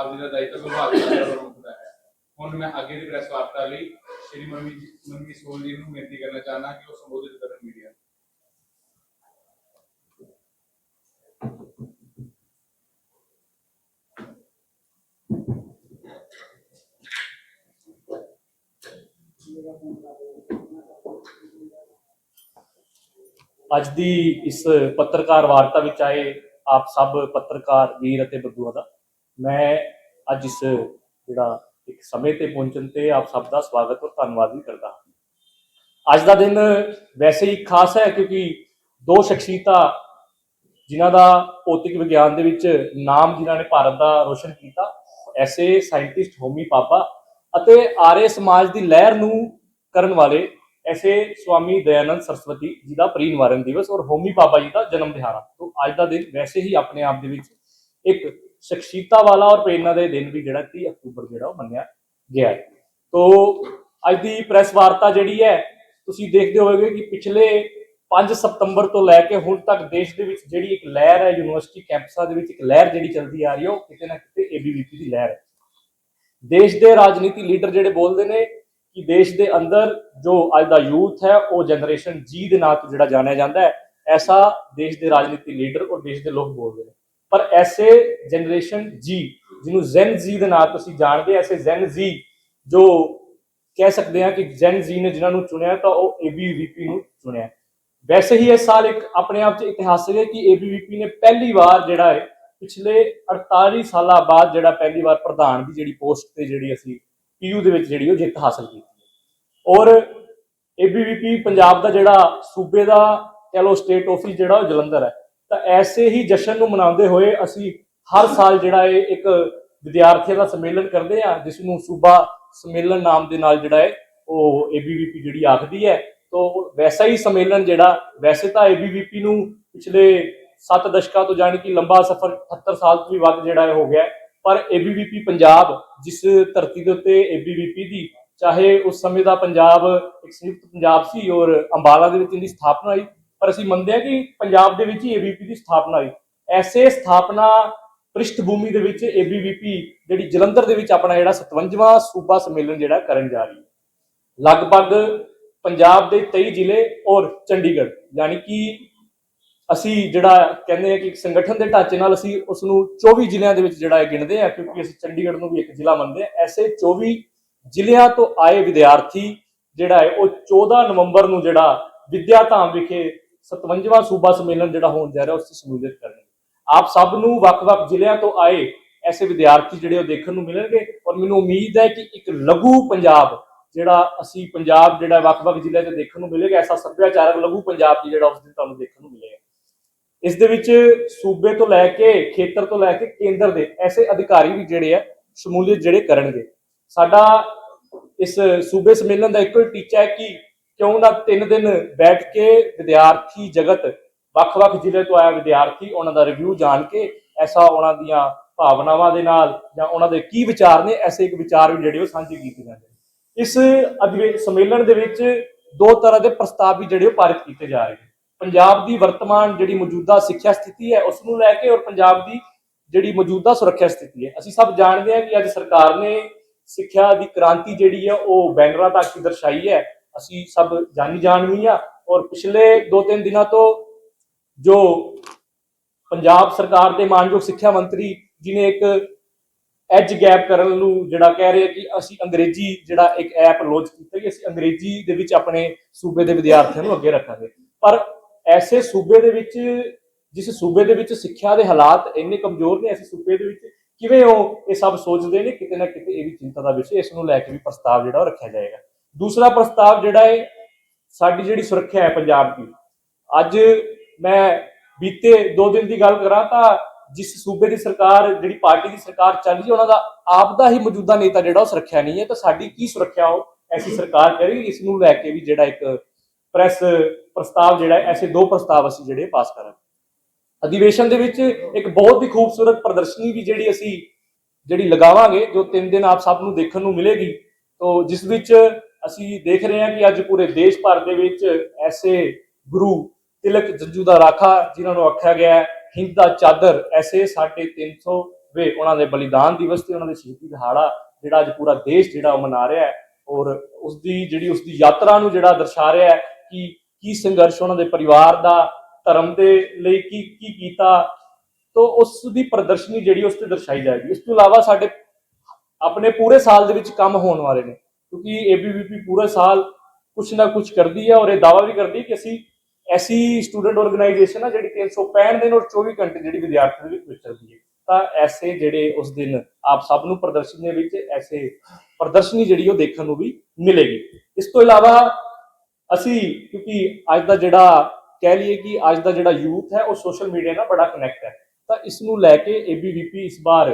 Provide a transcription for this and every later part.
ਆਪ ਜੀ ਦਾ ਦਾਇਿਤਵ ਵਿਭਾਗ ਦਾ ਪ੍ਰਮੁੱਖ ਦਾ ਹੈ। ਹੁਣ ਮੈਂ ਅੱਗੇ ਦੀ ਪ੍ਰੈਸ ਵਾਰਤਾ ਲਈ ਸ਼੍ਰੀ ਮਨਵੀ ਮਨਵੀ ਸੋਲ ਜੀ ਨੂੰ ਬੇਨਤੀ ਕਰਨਾ ਚਾਹੁੰਦਾ ਕਿ ਉਹ ਸੰਬੋਧਿਤ ਕਰਨ ਮੀਡੀਆ ਅੱਜ ਦੀ ਇਸ ਪੱਤਰਕਾਰ ਵਾਰਤਾ ਵਿੱਚ ਆਏ ਆਪ ਸਭ ਪੱਤਰਕਾਰ ਵੀਰ ਅਤੇ ਬੱਬੂਆਂ ਦਾ। ਮੈਂ ਅੱਜ ਇਸ ਜਿਹੜਾ ਇੱਕ ਸਮੇਂ ਤੇ ਪਹੁੰਚਣ ਤੇ ਆਪ ਸਭ ਦਾ ਸਵਾਗਤ ਔਰ ਧੰਨਵਾਦ ਵੀ ਕਰਦਾ ਹਾਂ। ਅੱਜ ਦਾ ਦਿਨ ਵੈਸੇ ਹੀ ਖਾਸ ਹੈ ਕਿਉਂਕਿ ਦੋ ਸ਼ਖਸੀਅਤਾਂ ਜਿਨ੍ਹਾਂ ਦਾ ਭੌਤਿਕ ਵਿਗਿਆਨ ਦੇ ਵਿੱਚ ਨਾਮ ਜਿਨ੍ਹਾਂ ਨੇ ਭਾਰਤ ਦਾ ਰੋਸ਼ਨ ਕੀਤਾ, ਐਸੇ ਸਾਇੰਟਿਸਟ ਹੋਮੀ ਪਾਪਾ ਅਤੇ ਆਰੇ ਸਮਾਜ ਦੀ ਲਹਿਰ ਨੂੰ ਕਰਨ ਵਾਲੇ ਐਸੇ ਸਵਾਮੀ ਦਇਆਨੰਦ ਸਰਸਵਤੀ ਜੀ ਦਾ ਪ੍ਰੀਨਿਵਾਰਨ ਦਿਵਸ ਔਰ ਹੋਮੀ ਪਾਪਾ ਜੀ ਦਾ ਜਨਮ ਦਿਹਾੜਾ। ਤੋਂ ਅੱਜ ਦਾ ਦਿਨ ਵੈਸੇ ਹੀ ਆਪਣੇ ਆਪ ਦੇ ਵਿੱਚ ਇੱਕ ਸ਼ਖਸੀਅਤਾ ਵਾਲਾ ਔਰ ਪ੍ਰੇਰਨਾ ਦੇ ਦਿਨ ਵੀ ਜਿਹੜਾ 30 ਅਕਤੂਬਰ ਜਿਹੜਾ ਉਹ ਮੰਨਿਆ ਗਿਆ ਹੈ। ਤੋਂ, ਅੱਜ ਦੀ ਪ੍ਰੈਸ ਵਾਰਤਾ ਜਿਹੜੀ ਹੈ, ਤੁਸੀਂ ਦੇਖਦੇ ਹੋਵੋਗੇ ਕਿ ਪਿਛਲੇ 5 ਸਤੰਬਰ ਤੋਂ ਲੈ ਕੇ ਹੁਣ ਤੱਕ ਦੇਸ਼ ਦੇ ਵਿੱਚ ਜਿਹੜੀ ਇੱਕ ਲਹਿਰ ਹੈ, ਯੂਨੀਵਰਸਿਟੀ ਕੈਂਪਸਾਂ ਦੇ ਵਿੱਚ ਇੱਕ ਲਹਿਰ ਜਿਹੜੀ ਚੱਲਦੀ ਆ ਰਹੀ ਹੈ, ਉਹ ਕਿਤੇ ਨਾ ਕਿਤੇ ਏਬੀਵੀਪੀ ਦੀ ਲਹਿਰ ਹੈ। ਦੇਸ਼ ਦੇ ਰਾਜਨੀਤੀ ਲੀਡਰ ਜਿਹੜੇ ਬੋਲਦੇ ਨੇ ਕਿ ਦੇਸ਼ ਦੇ ਅੰਦਰ ਜੋ ਅੱਜ ਦਾ ਯੂਥ ਹੈ, ਉਹ ਜਨਰੇਸ਼ਨ ਜੀ ਦੇ ਨਾਂ ਤੋਂ ਜਿਹੜਾ ਜਾਣਿਆ ਜਾਂਦਾ ਹੈ, ਐਸਾ ਦੇਸ਼ ਦੇ ਰਾਜਨੀਤੀ ਲੀਡਰ ਔਰ ਦੇਸ਼ ਦੇ ਲੋਕ ਬੋਲਦੇ ਨੇ। ਪਰ ਐਸੇ ਜਨਰੇਸ਼ਨ ਜੀ ਜਿਹਨੂੰ ਜ਼ੈਨ ਜੀ ਦੇ ਨਾਂ ਤੁਸੀਂ ਜਾਣਦੇ ਐਸੇ ਜ਼ੈਨ ਜੀ ਜੋ ਕਹਿ ਸਕਦੇ ਹਾਂ ਕਿ ਜ਼ੈਨ ਜੀ ਨੇ ਜਿਨ੍ਹਾਂ ਨੂੰ ਚੁਣਿਆ ਤਾਂ ਉਹ ਏਬੀਵੀਪੀ ਨੂੰ ਚੁਣਿਆ। ਵੈਸੇ ਹੀ ਇਸ ਸਾਲ ਇੱਕ ਆਪਣੇ ਆਪ 'ਚ ਇਤਿਹਾਸਕ ਹੈ ਕਿ ਏਬੀਵੀਪੀ ਨੇ ਪਹਿਲੀ ਵਾਰ ਜਿਹੜਾ ਹੈ, ਪਿਛਲੇ 48 ਸਾਲਾਂ ਬਾਅਦ ਜਿਹੜਾ ਪਹਿਲੀ ਵਾਰ ਪ੍ਰਧਾਨ ਦੀ ਜਿਹੜੀ ਪੋਸਟ ਤੇ ਜਿਹੜੀ ਅਸੀਂ ਪੀਯੂ ਦੇ ਵਿੱਚ ਜਿਹੜੀ ਉਹ ਜਿੱਤ ਹਾਸਲ ਕੀਤੀ ਹੈ। ਔਰ ਏਬੀਵੀਪੀ ਪੰਜਾਬ ਦਾ ਜਿਹੜਾ ਸੂਬੇ ਦਾ ਕਹ ਲਓ ਸਟੇਟ ਆਫਿਸ ਜਿਹੜਾ ਉਹ ਜਲੰਧਰ ਹੈ। ਤਾਂ ਐਸੇ ਹੀ ਜਸ਼ਨ ਨੂੰ ਮਨਾਉਂਦੇ ਹੋਏ ਅਸੀਂ ਹਰ ਸਾਲ ਜਿਹੜਾ ਇਹ ਇੱਕ ਵਿਦਿਆਰਥੀਆਂ ਦਾ ਸੰਮੇਲਨ ਕਰਦੇ ਆ ਜਿਸ ਨੂੰ ਸੂਬਾ ਸੰਮੇਲਨ ਨਾਮ ਦੇ ਨਾਲ ਜਿਹੜਾ ਹੈ, ਉਹ ਏਬੀਵੀਪੀ ਜਿਹੜੀ ਆਖਦੀ ਹੈ, ਤੋਂ ਵੈਸਾ ਹੀ ਸੰਮੇਲਨ ਜਿਹੜਾ, ਵੈਸੇ ਤਾਂ ਏਬੀਵੀਪੀ ਨੂੰ ਪਿਛਲੇ 7 ਦਸ਼ਕਾਂ ਤੋਂ ਜਾਣੀ ਕਿ ਲੰਬਾ ਸਫ਼ਰ 78 ਸਾਲ ਤੋਂ ਵੀ ਵੱਧ ਜਿਹੜਾ ਹੈ ਹੋ ਗਿਆ ਹੈ। ਪਰ ਏਬੀਵੀਪੀ ਪੰਜਾਬ ਜਿਸ ਧਰਤੀ ਦੇ ਉੱਤੇ ਏਬੀਵੀਪੀ ਦੀ, ਚਾਹੇ ਉਸ ਸਮੇਂ ਦਾ ਪੰਜਾਬ, ਇੱਕ ਸੰਯੁਕਤ ਪੰਜਾਬ ਸੀ ਔਰ ਅੰਬਾਲਾ ਦੇ ਵਿੱਚ ਇਹਦੀ ਸਥਾਪਨਾ ਹੋਈ ਪਰ ਅਸੀਂ ਮੰਨਦੇ ਹਾਂ ਕਿ ਪੰਜਾਬ ਦੇ ਵਿੱਚ ਹੀ ਏਬੀਵੀਪੀ ਦੀ ਸਥਾਪਨਾ ਹੋਈ। ਐਸੇ ਸਥਾਪਨਾ ਪ੍ਰਿਸ਼ਠਭੂਮੀ ਦੇ ਵਿੱਚ ਏਬੀਵੀਪੀ ਜਿਹੜੀ ਜਲੰਧਰ ਦੇ ਵਿੱਚ ਆਪਣਾ ਜਿਹੜਾ 57ਵਾਂ ਸੂਬਾ ਸੰਮੇਲਨ ਜਿਹੜਾ ਕਰਨ ਜਾ ਰਹੀ ਹੈ। ਲਗਭਗ ਪੰਜਾਬ ਦੇ 23 ਜ਼ਿਲ੍ਹੇ ਔਰ ਚੰਡੀਗੜ੍ਹ, ਯਾਨੀ ਕਿ ਅਸੀਂ ਜਿਹੜਾ ਕਹਿੰਦੇ ਆ ਕਿ ਇੱਕ ਸੰਗਠਨ ਦੇ ਢਾਂਚੇ ਨਾਲ ਅਸੀਂ ਉਸ ਨੂੰ 24 ਜ਼ਿਲ੍ਹਿਆਂ ਦੇ ਵਿੱਚ ਜਿਹੜਾ ਹੈ ਗਿਣਦੇ ਆ ਕਿਉਂਕਿ ਅਸੀਂ ਚੰਡੀਗੜ੍ਹ ਨੂੰ ਵੀ ਇੱਕ ਜ਼ਿਲ੍ਹਾ ਮੰਨਦੇ ਆ ਐਸੇ 24 ਜ਼ਿਲ੍ਹਿਆਂ ਤੋਂ ਆਏ ਵਿਦਿਆਰਥੀ ਜਿਹੜਾ ਹੈ, ਉਹ 14 ਨਵੰਬਰ ਨੂੰ ਜਿਹੜਾ ਵਿਦਿਆ ਧਾਮ ਵਿਖੇ 57ਵਾਂ ਸੂਬਾ ਸੰਮੇਲਨ ਜਿਹੜਾ ਹੋਣ ਜਾ ਰਿਹਾ ਉਸ 'ਚ ਸ਼ਮੂਲੀਅਤ ਕਰਨਗੇ। ਆਪ ਸਭ ਨੂੰ ਵੱਖ-ਵੱਖ ਜ਼ਿਲ੍ਹਿਆਂ ਤੋਂ ਆਏ ਐਸੇ ਵਿਦਿਆਰਥੀ ਜਿਹੜੇ ਉਹ ਦੇਖਣ ਨੂੰ ਮਿਲਣਗੇ ਔਰ ਮੈਨੂੰ ਉਮੀਦ ਹੈ ਕਿ ਇੱਕ ਲਘੂ ਪੰਜਾਬ ਜਿਹੜਾ ਅਸੀਂ ਪੰਜਾਬ ਜਿਹੜਾ ਵੱਖ-ਵੱਖ ਜ਼ਿਲ੍ਹਿਆਂ 'ਚ ਦੇਖਣ ਨੂੰ ਮਿਲੇਗਾ, ਐਸਾ ਸੱਭਿਆਚਾਰਕ ਲਘੂ ਪੰਜਾਬ ਦੀ ਜਿਹੜਾ ਉਸ ਦਿਨ ਤੁਹਾਨੂੰ ਦੇਖਣ ਨੂੰ ਮਿਲੇਗਾ। ਇਸ ਦੇ ਵਿੱਚ ਸੂਬੇ ਤੋਂ ਲੈ ਕੇ ਖੇਤਰ ਤੋਂ ਲੈ ਕੇ ਕੇਂਦਰ ਦੇ ਐਸੇ ਅਧਿਕਾਰੀ ਵੀ ਜਿਹੜੇ ਆ, ਸ਼ਮੂਲੀਅਤ ਜਿਹੜੇ ਕਰਨਗੇ। ਸਾਡਾ ਇਸ ਸੂਬੇ ਸੰਮੇਲਨ ਦਾ ਇੱਕੋ ਹੀ ਟੀਚਾ ਹੈ ਕਿ ਕਿਉਂ ਨਾ ਤਿੰਨ ਦਿਨ ਬੈਠ ਕੇ ਵਿਦਿਆਰਥੀ ਜਗਤ, ਵੱਖ-ਵੱਖ ਜ਼ਿਲ੍ਹੇ ਤੋਂ ਆਇਆ ਵਿਦਿਆਰਥੀ, ਉਹਨਾਂ ਦਾ ਰਿਵਿਊ ਜਾਣ ਕੇ ਐਸਾ ਉਹਨਾਂ ਦੀਆਂ ਭਾਵਨਾਵਾਂ ਦੇ ਨਾਲ ਜਾਂ ਉਹਨਾਂ ਦੇ ਕੀ ਵਿਚਾਰ ਨੇ, ਐਸੇ ਇੱਕ ਵਿਚਾਰ ਵੀ ਜਿਹੜੇ ਉਹ ਸਾਂਝੇ ਕੀਤੇ ਜਾਂਦੇ ਨੇ। ਇਸ ਅਧਿਵੇ, ਸੰਮੇਲਨ ਦੇ ਵਿੱਚ ਦੋ ਤਰ੍ਹਾਂ ਦੇ ਪ੍ਰਸਤਾਵ ਵੀ ਜਿਹੜੇ ਉਹ ਪਾਰਿਤ ਕੀਤੇ ਜਾ ਰਹੇ ਨੇ। ਪੰਜਾਬ ਦੀ ਵਰਤਮਾਨ ਜਿਹੜੀ ਮੌਜੂਦਾ ਸਿੱਖਿਆ ਸਥਿਤੀ ਹੈ, ਉਸ ਨੂੰ ਲੈ ਕੇ ਔਰ ਪੰਜਾਬ ਦੀ ਜਿਹੜੀ ਮੌਜੂਦਾ ਸੁਰੱਖਿਆ ਸਥਿਤੀ ਹੈ। ਅਸੀਂ ਸਭ ਜਾਣਦੇ ਹਾਂ ਕਿ ਅੱਜ ਸਰਕਾਰ ਨੇ ਸਿੱਖਿਆ ਦੀ ਕ੍ਰਾਂਤੀ ਜਿਹੜੀ ਹੈ, ਉਹ ਬੈਨਰਾਂ ਤੱਕ ਦਰਸਾਈ ਹੈ। ਅਸੀਂ ਸਭ ਜਾਣੀ ਜਾਣਵੀ ਆ। ਔਰ ਪਿਛਲੇ 2-3 ਦਿਨਾਂ ਤੋਂ ਜੋ ਪੰਜਾਬ ਸਰਕਾਰ ਦੇ ਮਾਨਯੋਗ ਸਿੱਖਿਆ ਮੰਤਰੀ ਜੀ ਨੇ ਇੱਕ ਐਜ ਗੈਪ ਕਰਨ ਨੂੰ ਜਿਹੜਾ ਕਹਿ ਰਹੇ ਕਿ ਅਸੀਂ ਅੰਗਰੇਜ਼ੀ ਜਿਹੜਾ ਇੱਕ ਐਪ ਲਾਂਚ ਕੀਤਾ ਕਿ ਅਸੀਂ ਅੰਗਰੇਜ਼ੀ ਦੇ ਵਿੱਚ ਆਪਣੇ ਸੂਬੇ ਦੇ ਵਿਦਿਆਰਥੀਆਂ ਨੂੰ ਅੱਗੇ ਰੱਖਾਂਗੇ। ਪਰ ਐਸੇ ਸੂਬੇ ਦੇ ਵਿੱਚ, ਜਿਸ ਸੂਬੇ ਦੇ ਵਿੱਚ ਸਿੱਖਿਆ ਦੇ ਹਾਲਾਤ ਇੰਨੇ ਕਮਜ਼ੋਰ ਨੇ, ਐਸੇ ਸੂਬੇ ਦੇ ਵਿੱਚ ਕਿਵੇਂ ਉਹ ਇਹ ਸਭ ਸੋਚਦੇ ਨੇ, ਕਿਤੇ ਨਾ ਕਿਤੇ ਇਹ ਵੀ ਚਿੰਤਾ ਦਾ ਵਿਸ਼ੇ ਇਸ ਨੂੰ ਲੈ ਕੇ ਵੀ ਪ੍ਰਸਤਾਵ ਜਿਹੜਾ ਉਹ ਰੱਖਿਆ ਜਾਏਗਾ। ਦੂਸਰਾ ਪ੍ਰਸਤਾਵ ਜਿਹੜਾ ਹੈ ਸਾਡੀ ਜਿਹੜੀ ਸੁਰੱਖਿਆ ਹੈ ਪੰਜਾਬ ਦੀ। ਅੱਜ ਮੈਂ ਬੀਤੇ 2 ਦਿਨ ਦੀ ਗੱਲ ਕਰਾਂ ਤਾਂ ਜਿਸ ਸੂਬੇ ਦੀ ਸਰਕਾਰ, ਜਿਹੜੀ ਪਾਰਟੀ ਦੀ ਸਰਕਾਰ ਚੱਲ ਰਹੀ ਹੈ, ਉਹਨਾਂ ਦਾ ਆਪ ਦਾ ਹੀ ਮੌਜੂਦਾ ਨੇਤਾ ਜਿਹੜਾ ਉਹ ਸੁਰੱਖਿਆ ਨਹੀਂ ਹੈ, ਤਾਂ ਸਾਡੀ ਕੀ ਸੁਰੱਖਿਆ ਉਹ ਐਸੀ ਸਰਕਾਰ ਕਰੇਗੀ ਇਸ ਨੂੰ ਲੈ ਕੇ ਵੀ ਜਿਹੜਾ ਇੱਕ ਪ੍ਰੈਸ ਪ੍ਰਸਤਾਵ ਜਿਹੜਾ ਐਸੇ ਦੋ ਪ੍ਰਸਤਾਵ ਅਸੀਂ ਜਿਹੜੇ ਪਾਸ ਕਰਾਂਗੇ। ਅਧਿਵੇਸ਼ਨ ਦੇ ਵਿੱਚ ਇੱਕ ਬਹੁਤ ਹੀ ਖੂਬਸੂਰਤ ਪ੍ਰਦਰਸ਼ਨੀ ਵੀ ਜਿਹੜੀ ਅਸੀਂ ਜਿਹੜੀ ਲਗਾਵਾਂਗੇ, ਜੋ 3 ਦਿਨ ਆਪ ਸਭ ਨੂੰ ਦੇਖਣ ਨੂੰ ਮਿਲੇਗੀ, ਤੋਂ ਜਿਸ ਵਿੱਚ ਅਸੀਂ ਦੇਖ ਰਹੇ ਹਾਂ ਕਿ ਅੱਜ ਪੂਰੇ ਦੇਸ਼ ਭਰ ਦੇ ਵਿੱਚ ਐਸੇ ਗੁਰੂ ਤਿਲਕ ਜੰਜੂ ਦਾ ਰਾਖਾ ਜਿਨ੍ਹਾਂ ਨੂੰ ਆਖਿਆ ਗਿਆ ਹੈ, ਹਿੰਦ ਦਾ ਚਾਦਰ, ਐਸੇ ਸਾਡੇ 300 ਵੇ ਉਹਨਾਂ ਦੇ ਬਲੀਦਾਨ ਦਿਵਸ ਤੇ ਉਹਨਾਂ ਦੇ ਸ਼ਹੀਦੀ ਦਿਹਾੜਾ ਜਿਹੜਾ ਅੱਜ ਪੂਰਾ ਦੇਸ਼ ਜਿਹੜਾ ਉਹ ਮਨਾ ਰਿਹਾ ਹੈ ਔਰ ਉਸ ਦੀ ਜਿਹੜੀ ਉਸ ਦੀ ਯਾਤਰਾ ਨੂੰ ਜਿਹੜਾ ਦਰਸਾ ਰਿਹਾ ਹੈ ਕਿ ਕੀ ਸੰਘਰਸ਼ ਉਹਨਾਂ ਦੇ ਪਰਿਵਾਰ ਦਾ, ਧਰਮ ਦੇ ਲਈ ਕੀ ਕੀ ਕੀਤਾ, ਤੋਂ ਉਸ ਦੀ ਪ੍ਰਦਰਸ਼ਨੀ ਜਿਹੜੀ ਉਸ ਤੇ ਦਰਸਾਈ ਜਾਏਗੀ। ਇਸ ਤੋਂ ਇਲਾਵਾ ਸਾਡੇ ਆਪਣੇ ਪੂਰੇ ਸਾਲ ਦੇ ਵਿੱਚ ਕੰਮ ਹੋਣ ਵਾਲੇ ਨੇ। ਕਿਉਂਕਿ ਏਬੀਵੀਪੀ ਪੂਰਾ ਸਾਲ ਕੁਛ ਨਾ ਕੁਛ ਕਰਦੀ ਹੈ ਔਰ ਇਹ ਦਾਅਵਾ ਵੀ ਕਰਦੀ ਹੈ ਕਿ ਅਸੀਂ ਐਸੀ ਸਟੂਡੈਂਟ ਆਰਗੇਨਾਈਜੇਸ਼ਨ ਆ ਜਿਹੜੀ 365 ਦਿਨ ਔਰ 24 ਘੰਟੇ ਜਿਹੜੀ ਵਿਦਿਆਰਥੀਆਂ ਦੇ ਵਿੱਚ ਵਿਚਰਦੀ ਹੈ। ਤਾਂ ਐਸੇ ਜਿਹੜੇ ਉਸ ਦਿਨ ਆਪ ਸਭ ਨੂੰ ਪ੍ਰਦਰਸ਼ਨ ਦੇ ਵਿੱਚ ਐਸੇ ਪ੍ਰਦਰਸ਼ਨੀ ਜਿਹੜੀ ਉਹ ਦੇਖਣ ਨੂੰ ਵੀ ਮਿਲੇਗੀ। ਇਸ ਤੋਂ ਇਲਾਵਾ ਅਸੀਂ ਕਿਉਂਕਿ ਅੱਜ ਦਾ ਜਿਹੜਾ ਕਹਿ ਲਈਏ ਕਿ ਅੱਜ ਦਾ ਜਿਹੜਾ ਯੂਥ ਹੈ ਉਹ ਸੋਸ਼ਲ ਮੀਡੀਆ ਨਾਲ ਬੜਾ ਕਨੈਕਟ ਹੈ। ਤਾਂ ਇਸ ਨੂੰ ਲੈ ਕੇ ਏਬੀਵੀਪੀ ਇਸ ਵਾਰ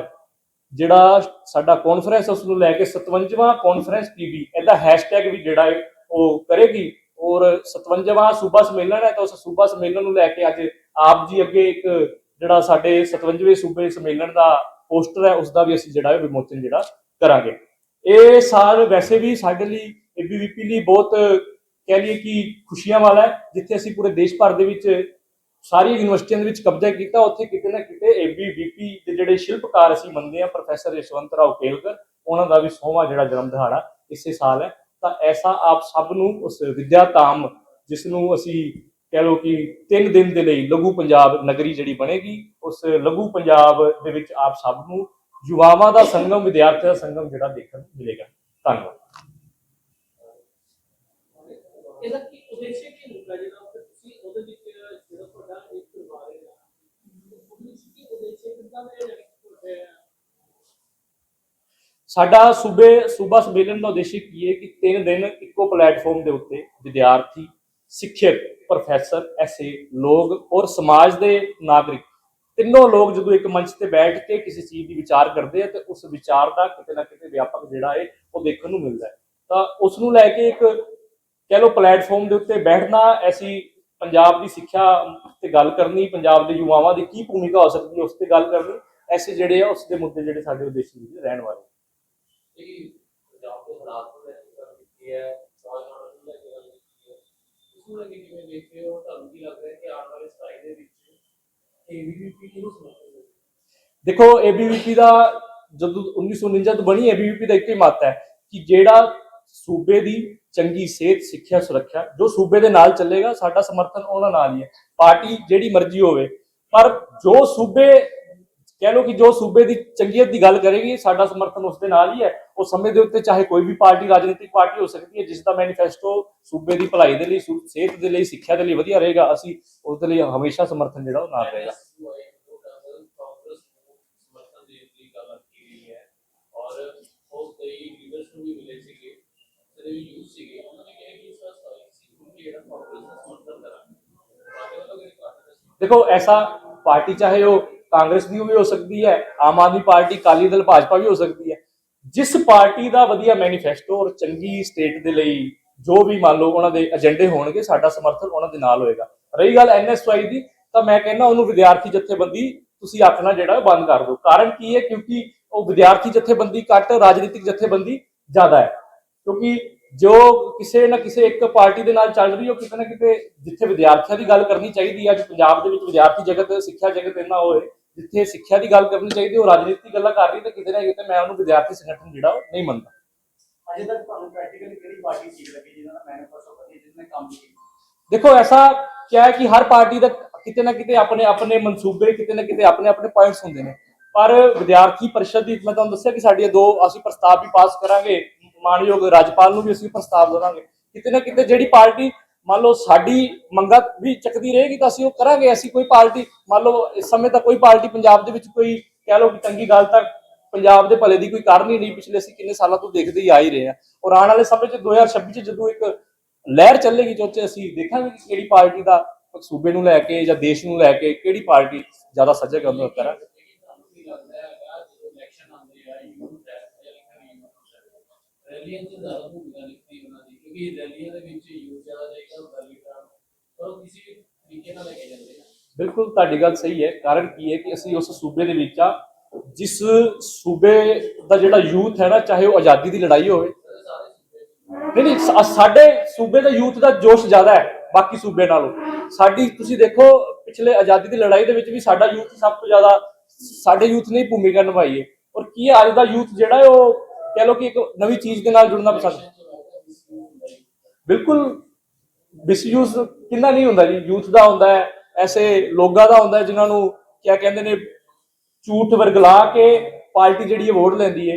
ਜਿਹੜਾ ਸਾਡਾ ਕਾਨਫਰੰਸ ਉਸ ਨੂੰ ਲੈ ਕੇ 57ਵਾਂ ਕਾਨਫਰੰਸ ਟੀਵੀ ਇਹਦਾ ਹੈਸ਼ਟੈਗ ਵੀ ਜਿਹੜਾ ਹੈ ਉਹ ਕਰੇਗੀ। ਔਰ 57ਵਾਂ ਸੂਬਾ ਸੰਮੇਲਨ ਹੈ, ਤਾਂ ਉਸ ਸੂਬਾ ਸੰਮੇਲਨ ਨੂੰ ਲੈ ਕੇ ਅੱਜ ਆਪ ਜੀ ਅੱਗੇ ਇੱਕ ਜਿਹੜਾ ਸਾਡੇ 57ਵੇਂ ਸੂਬੇ ਸੰਮੇਲਨ ਦਾ ਪੋਸਟਰ ਹੈ ਉਸ ਦਾ ਵੀ ਅਸੀਂ ਜਿਹੜਾ ਵਿਮੋਚਨ ਜਿਹੜਾ ਕਰਾਂਗੇ। ਇਹ ਸਾਲ ਵੈਸੇ ਵੀ ਸਾਡੇ ਲਈ ਏਬੀਵੀਪੀ ਲਈ ਬਹੁਤ, ਕਹਿ ਲਈਏ ਕਿ ਖੁਸ਼ੀਆਂ ਵਾਲਾ ਹੈ, ਜਿੱਥੇ ਅਸੀਂ ਪੂਰੇ ਦੇਸ਼ ਭਰ ਦੇ ਵਿੱਚ ਸਾਰੀਆਂ ਯੂਨੀਵਰਸਿਟੀਆਂ ਦੇ ਵਿੱਚ ਕਬਜ਼ਾ ਕੀਤਾ, ਉੱਥੇ ਕਿਤੇ ਨਾ ਕਿਤੇ ਏਬੀਵੀਪੀ ਦੇ ਜਿਹੜੇ ਸ਼ਿਲਪਕਾਰ ਅਸੀਂ ਮੰਨਦੇ ਆ ਪ੍ਰੋਫੈਸਰ ਯਸ਼ਵੰਤ ਰਾਓ ਕੇਲਕਰ, ਉਹਨਾਂ ਦਾ ਵੀ ਸੋਹਵਾਂ ਜਿਹੜਾ ਜਨਮ ਦਿਹਾੜਾ ਇਸੇ ਸਾਲ ਹੈ। ਤਾਂ ਐਸਾ ਆਪ ਸਭ ਨੂੰ ਉਸ ਵਿਦਿਆ ਧਾਮ, ਜਿਸ ਨੂੰ ਅਸੀਂ ਕਹਿ ਲਓ ਕਿ 3 ਦਿਨ ਦੇ ਲਈ ਲਘੂ ਪੰਜਾਬ ਨਗਰੀ ਜਿਹੜੀ ਬਣੇਗੀ, ਉਸ ਲਘੂ ਪੰਜਾਬ ਦੇ ਵਿੱਚ ਆਪ ਸਭ ਨੂੰ ਯੁਵਾਵਾਂ ਦਾ ਸੰਗਮ, ਵਿਦਿਆਰਥੀਆਂ ਦਾ ਸੰਗਮ ਜਿਹੜਾ ਦੇਖਣ ਨੂੰ ਮਿਲੇਗਾ। ਧੰਨਵਾਦ। ਇਹਦਾ ਕੀ ਉਦੇਸ਼ ਕੀ ਹੁੰਦਾ ਜਿਹੜਾ ਉੱਥੇ ਤੁਸੀਂ ਉਹਦੇ ਵਿੱਚ ਜਿਹੜਾ ਤੁਹਾਡਾ ਇੱਕ ਪਰਿਵਾਰ ਹੈ ਉਹਦੇ ਵਿੱਚ ਕੀ ਉਦੇਸ਼ ਕਿੰਨਾ ਦੇ ਜਿਹੜੇ ਤੁਹਾਡੇ ਸਾਡਾ ਸੂਬੇ, ਸੂਬਾ ਸੰਮੇਲਨ ਦਾ ਉਦੇਸ਼ ਕੀ ਹੈ ਕਿ ਤਿੰਨ ਦਿਨ ਇੱਕੋ ਪਲੇਟਫਾਰਮ ਦੇ ਉੱਤੇ ਵਿਦਿਆਰਥੀ, ਸਿੱਖਿਅਕ ਪ੍ਰੋਫੈਸਰ ਐਸੇ ਲੋਕ ਔਰ ਸਮਾਜ ਦੇ ਨਾਗਰਿਕ ਤਿੰਨੋਂ ਲੋਕ ਜਦੋਂ ਇੱਕ ਮੰਚ ਤੇ ਬੈਠ ਕੇ ਕਿਸੇ ਚੀਜ਼ ਦੀ ਵਿਚਾਰ ਕਰਦੇ ਆ ਤੇ ਉਸ ਵਿਚਾਰ ਦਾ ਕਿਤੇ ਨਾ ਕਿਤੇ ਵਿਆਪਕ ਜਿਹੜਾ ਹੈ ਉਹ ਦੇਖਣ ਨੂੰ ਮਿਲਦਾ ਹੈ। ਤਾਂ ਉਸ ਨੂੰ ਲੈ ਕੇ ਇੱਕ ਕਹਿ ਲਓ ਪਲੇਟਫਾਰਮ ਦੇ ਉੱਤੇ ਬੈਠਣਾ, ਐਸੀ ਪੰਜਾਬ ਦੀ ਸਿੱਖਿਆ ਤੇ ਗੱਲ ਕਰਨੀ ਪੰਜਾਬ ਦੇ ਯੁਵਾਵਾਂ ਦੀ ਕੀ ਭੂਮਿਕਾ ਹੋ ਸਕਦੀ ਹੈ ਉਸ ਤੇ ਗੱਲ ਕਰਨੀ। ਐਸੇ ਜਿਹੜੇ ਆ ਉਸ ਦੇ ਮੁੱਦੇ ਜਿਹੜੇ ਸਾਡੇ ਉਦੇਸ਼ ਵਿੱਚ ਰਹਿਣ ਵਾਲੇ। ਦੇਖੋ ਏਬੀਵੀਪੀ ਦਾ ਜਦੋਂ 1949 ਤੋਂ ਬਣੀ ਏਬੀਵੀਪੀ ਦਾ ਇੱਕ ਹੀ ਮਤ ਹੈ ਕਿ ਜਿਹੜਾ ਸੂਬੇ ਦੀ ਚੰਗੀ ਸਿਹਤ, ਸਿੱਖਿਆ, ਸੁਰੱਖਿਆ, ਜੋ ਸੂਬੇ ਦੇ ਨਾਲ ਚੱਲੇਗਾ, ਸਾਡਾ ਸਮਰਥਨ ਉਹਨਾਂ ਨਾਲ ਹੀ ਹੈ। ਪਾਰਟੀ ਜਿਹੜੀ ਮਰਜ਼ੀ ਹੋਵੇ, ਪਰ ਜੋ ਸੂਬੇ, ਕਹਿ ਲਓ ਕਿ ਜੋ ਸੂਬੇ ਦੀ ਚੰਗੀਅਤ ਦੀ ਗੱਲ ਕਰੇਗੀ, ਸਾਡਾ ਸਮਰਥਨ ਉਸ ਦੇ ਨਾਲ ਹੀ ਹੈ। ਉਹ ਸਮੇਂ ਦੇ ਉੱਤੇ ਚਾਹੇ ਕੋਈ ਵੀ ਪਾਰਟੀ, ਰਾਜਨੀਤਿਕ ਪਾਰਟੀ ਹੋ ਸਕਦੀ ਹੈ, ਜਿਸ ਦਾ ਮੈਨੀਫੈਸਟੋ ਸੂਬੇ ਦੀ ਭਲਾਈ ਦੇ ਲਈ ਸਿਹਤ ਦੇ ਲਈ, ਸਿੱਖਿਆ ਦੇ ਲਈ ਵਧੀਆ ਰਹੇਗਾ, ਅਸੀਂ ਉਸ ਦੇ ਲਈ ਹਮੇਸ਼ਾ ਸਮਰਥਨ ਜਿਹੜਾ ਉਹ ਨਾਲ ਰਹੇਗਾ। ਔਰ ਉਹ ਕਈ ਲੀਡਰਸ ਨੂੰ ਵੀ ਮਿਲੇ ਸੀਗੇ ਜਿਹੜੇ ਸੀਗੇ, ਉਹਨਾਂ ਨੇ ਕਿਹਾ ਕਿ ਇਸ ਦਾ ਸਵਾਲ ਸੀ ਕਿ ਜਿਹੜਾ ਕਾਂਗਰਸ ਸਮਰਥਨ ਕਰਾਂਗੇ ਦੇਖੋ, ਐਸਾ ਪਾਰਟੀ ਚਾਹੇ ਉਹ ਕਾਂਗਰਸ ਦੀ ਵੀ ਹੋ ਸਕਦੀ ਹੈ। ਆਮ ਆਦਮੀ ਪਾਰਟੀ ਕਾਲੀ ਦਲ, ਭਾਜਪਾ ਵੀ ਹੋ ਸਕਦੀ ਹੈ। ਜਿਸ ਪਾਰਟੀ ਦਾ ਵਧੀਆ ਮੈਨੀਫੈਸਟੋ ਔਰ ਚੰਗੀ ਸਟੇਟ ਦੇ ਲਈ ਜੋ ਵੀ ਮੰਨ ਲਓ ਉਹਨਾਂ ਦੇ ਏਜੰਡੇ ਹੋਣਗੇ, ਸਾਡਾ ਸਮਰਥਨ ਉਹਨਾਂ ਦੇ ਨਾਲ ਹੋਏਗਾ। ਰਹੀ ਗੱਲ ਐਨਐਸਵਾਈ ਦੀ, ਤਾਂ ਮੈਂ ਕਹਿੰਦਾ ਉਹਨੂੰ ਵਿਦਿਆਰਥੀ ਜਥੇਬੰਦੀ ਤੁਸੀਂ ਆਖਣਾ ਜਿਹੜਾ ਬੰਦ ਕਰ ਦਿਓ। ਕਾਰਨ ਕੀ ਹੈ? ਕਿਉਂਕਿ ਉਹ ਵਿਦਿਆਰਥੀ ਜਥੇਬੰਦੀ ਘੱਟ, ਰਾਜਨੀਤਿਕ ਜਥੇਬੰਦੀ ਜ਼ਿਆਦਾ ਹੈ। ਕਿਉਂਕਿ ਜੋ ਕਿਸੇ ਨਾ ਕਿਸੇ ਇੱਕ ਪਾਰਟੀ ਦੇ ਨਾਲ ਚੱਲ ਰਹੀ ਹੈ ਕਿਤੇ ਨਾ ਕਿਤੇ ਜਿੱਥੇ ਵਿਦਿਆਰਥੀਆਂ ਦੀ ਗੱਲ ਕਰਨੀ ਚਾਹੀਦੀ ਹੈ ਅੱਜ ਪੰਜਾਬ ਦੇ ਵਿੱਚ ਵਿਦਿਆਰਥੀ ਜਗਤ ਸਿੱਖਿਆ ਜਗਤ ਇੰਨਾ ਹੋਏ ਜਿੱਥੇ ਸਿੱਖਿਆ ਦੀ ਗੱਲ ਕਰਨੀ ਚਾਹੀਦੀ ਹੈ, ਉਹ ਰਾਜਨੀਤਿਕ ਗੱਲਾਂ ਕਰ ਰਹੀ ਤੇ ਕਿਤੇ ਨਾ ਕਿਤੇ ਮੈਂ ਉਹਨੂੰ ਵਿਦਿਆਰਥੀ ਸੰਗਠਨ ਜਿਹੜਾ ਉਹ ਨਹੀਂ ਮੰਨਦਾ। ਅਜੇ ਤੱਕ ਤੁਹਾਨੂੰ ਪ੍ਰੈਕਟੀਕਲੀ ਕਿਹੜੀ ਪਾਰਟੀ ਠੀਕ ਲੱਗੀ ਜਿਹਨਾਂ ਦਾ ਮੈਨੀਫੈਸਟੋ ਵਧੀਆ ਜਿਹਨੇ ਕੰਮ ਕੀਤਾ? ਦੇਖੋ ਐਸਾ ਕਿਆ ਹੈ ਕਿ ਹਰ ਪਾਰਟੀ ਦਾ ਕਿਤੇ ਨਾ ਕਿਤੇ ਆਪਣੇ ਆਪਣੇ ਮਨਸੂਬੇ ਕਿਤੇ ਨਾ ਕਿਤੇ ਆਪਣੇ ਆਪਣੇ ਪੁਆਇੰਟਸ ਹੁੰਦੇ ਨੇ। ਪਰ ਵਿਦਿਆਰਥੀ ਪਰਿਸ਼ਦ ਦੀ ਮੈਂ ਤੁਹਾਨੂੰ ਦੱਸਿਆ ਕਿ ਸਾਡੀਆਂ ਦੋ ਅਸੀਂ ਪ੍ਰਸਤਾਵ ਵੀ ਪਾਸ ਕਰਾਂਗੇ। ਮਾਨਯੋਗ ਰਾਜਪਾਲ ਨੂੰ ਵੀ ਅਸੀਂ ਪ੍ਰਸਤਾਵ ਦੇਵਾਂਗੇ। ਕਿਤੇ ਨਾ ਕਿਤੇ ਜਿਹੜੀ ਪਾਰਟੀ ਮੰਨ ਲਓ ਸਾਡੀ ਮੰਗਾਂ ਵੀ ਚੱਕਦੀ ਰਹੇਗੀ ਤਾਂ ਅਸੀਂ ਉਹ ਕਰਾਂਗੇ। ਅਸੀਂ ਕੋਈ ਪਾਰਟੀ, ਮੰਨ ਲਓ ਇਸ ਸਮੇਂ ਤਾਂ ਕੋਈ ਪਾਰਟੀ ਪੰਜਾਬ ਦੇ ਵਿੱਚ ਕੋਈ ਕਹਿ ਲਓ ਕਿ ਚੰਗੀ ਗੱਲ ਤਾਂ ਪੰਜਾਬ ਦੇ ਭਲੇ ਦੀ ਕੋਈ ਕਾਰਨ ਹੀ ਨਹੀਂ। ਪਿਛਲੇ ਅਸੀਂ ਕਿੰਨੇ ਸਾਲਾਂ ਤੋਂ ਦੇਖਦੇ ਹੀ ਆ ਹੀ ਰਹੇ ਹਾਂ। ਔਰ ਆਉਣ ਵਾਲੇ ਸਮੇਂ 'ਚ 2026 'ਚ ਜਦੋਂ ਇੱਕ ਲਹਿਰ ਚੱਲੇਗੀ, ਜੋ ਚ ਅਸੀਂ ਦੇਖਾਂਗੇ ਕਿ ਕਿਹੜੀ ਪਾਰਟੀ ਦਾ ਸੂਬੇ ਨੂੰ ਲੈ ਕੇ ਜਾਂ ਦੇਸ਼ ਨੂੰ ਲੈ ਕੇ ਕਿਹੜੀ ਪਾਰਟੀ ਜ਼ਿਆਦਾ ਸੱਜਗ ਹੈ ਕਰਾਂਗੇ ਲੇਕਿਨ ਤੁਹਾਨੂੰ ਕੀ ਲੱਗਦਾ ਹੈਗਾ ਜਦੋਂ ਇਲੈਕਸ਼ਨ ਆਉਂਦੇ ਆ ਯੂਥ ਹੈ ਜਾਂ ਲਿਖਣ ਯੂਥ ਰੈਲੀਆਂ 'ਚ ਜ਼ਿਆਦਾ ਭੂਮਿਕਾ ਨਿਭਦੀ ਉਹਨਾਂ ਦੀ ਕਿਉਂਕਿ ਰੈਲੀਆਂ ਦੇ ਵਿੱਚ ਯੂਥ ਜ਼ਿਆਦਾ ਜਾਏਗਾ ਕਰਾਂ ਪਰ ਉਹ ਕਿਸੇ ਵੀ ਤਰੀਕੇ ਨਾਲ ਲੈ ਕੇ ਜਾਂਦੇ ਆ। ਬਿਲਕੁਲ ਤੁਹਾਡੀ ਗੱਲ ਸਹੀ ਹੈ। ਕਾਰਨ ਕੀ ਹੈ ਕਿ ਅਸੀਂ ਉਸ ਸੂਬੇ ਦੇ ਵਿੱਚ ਆ ਜਿਸ ਸੂਬੇ ਦਾ ਜਿਹੜਾ ਯੂਥ ਹੈ ਨਾ ਚਾਹੇ ਉਹ ਆਜ਼ਾਦੀ ਦੀ ਲੜਾਈ ਹੋਵੇ। ਨਹੀਂ ਨਹੀਂ ਸਾਡੇ ਸੂਬੇ ਦਾ ਯੂਥ ਦਾ ਜੋਸ਼ ਜ਼ਿਆਦਾ ਹੈ ਬਾਕੀ ਸੂਬੇ ਨਾਲੋਂ। ਸਾਡੀ ਤੁਸੀਂ ਦੇਖੋ ਪਿਛਲੇ ਆਜ਼ਾਦੀ ਦੀ ਲੜਾਈ ਦੇ ਵਿੱਚ ਵੀ ਸਾਡਾ ਯੂਥ ਸਭ ਤੋਂ ਜ਼ਿਆਦਾ ਸਾਡੇ ਯੂਥ ਨੇ ਭੂਮਿਕਾ ਨਿਭਾਈ ਹੈ। ਔਰ ਕੀ ਹੈ ਅੱਜ ਦਾ ਯੂਥ ਜਿਹੜਾ ਉਹ ਕਹਿ ਲਓ ਕਿ ਇੱਕ ਨਵੀਂ ਚੀਜ਼ ਦੇ ਨਾਲ ਜੁੜਨਾ ਪਸੰਦ। ਬਿਲਕੁਲ ਮਿਸਯੂਜ਼ ਕਿੰਨਾ ਨਹੀਂ ਹੁੰਦਾ ਜੀ। ਯੂਥ ਦਾ ਹੁੰਦਾ ਹੈ, ਐਸੇ ਲੋਕਾਂ ਦਾ ਹੁੰਦਾ ਜਿਨ੍ਹਾਂ ਨੂੰ ਕਿਆ ਕਹਿੰਦੇ ਨੇ, ਝੂਠ ਵਰਗਲਾ ਕੇ ਪਾਰਟੀ ਜਿਹੜੀ ਹੈ ਵੋਟ ਲੈਂਦੀ ਹੈ।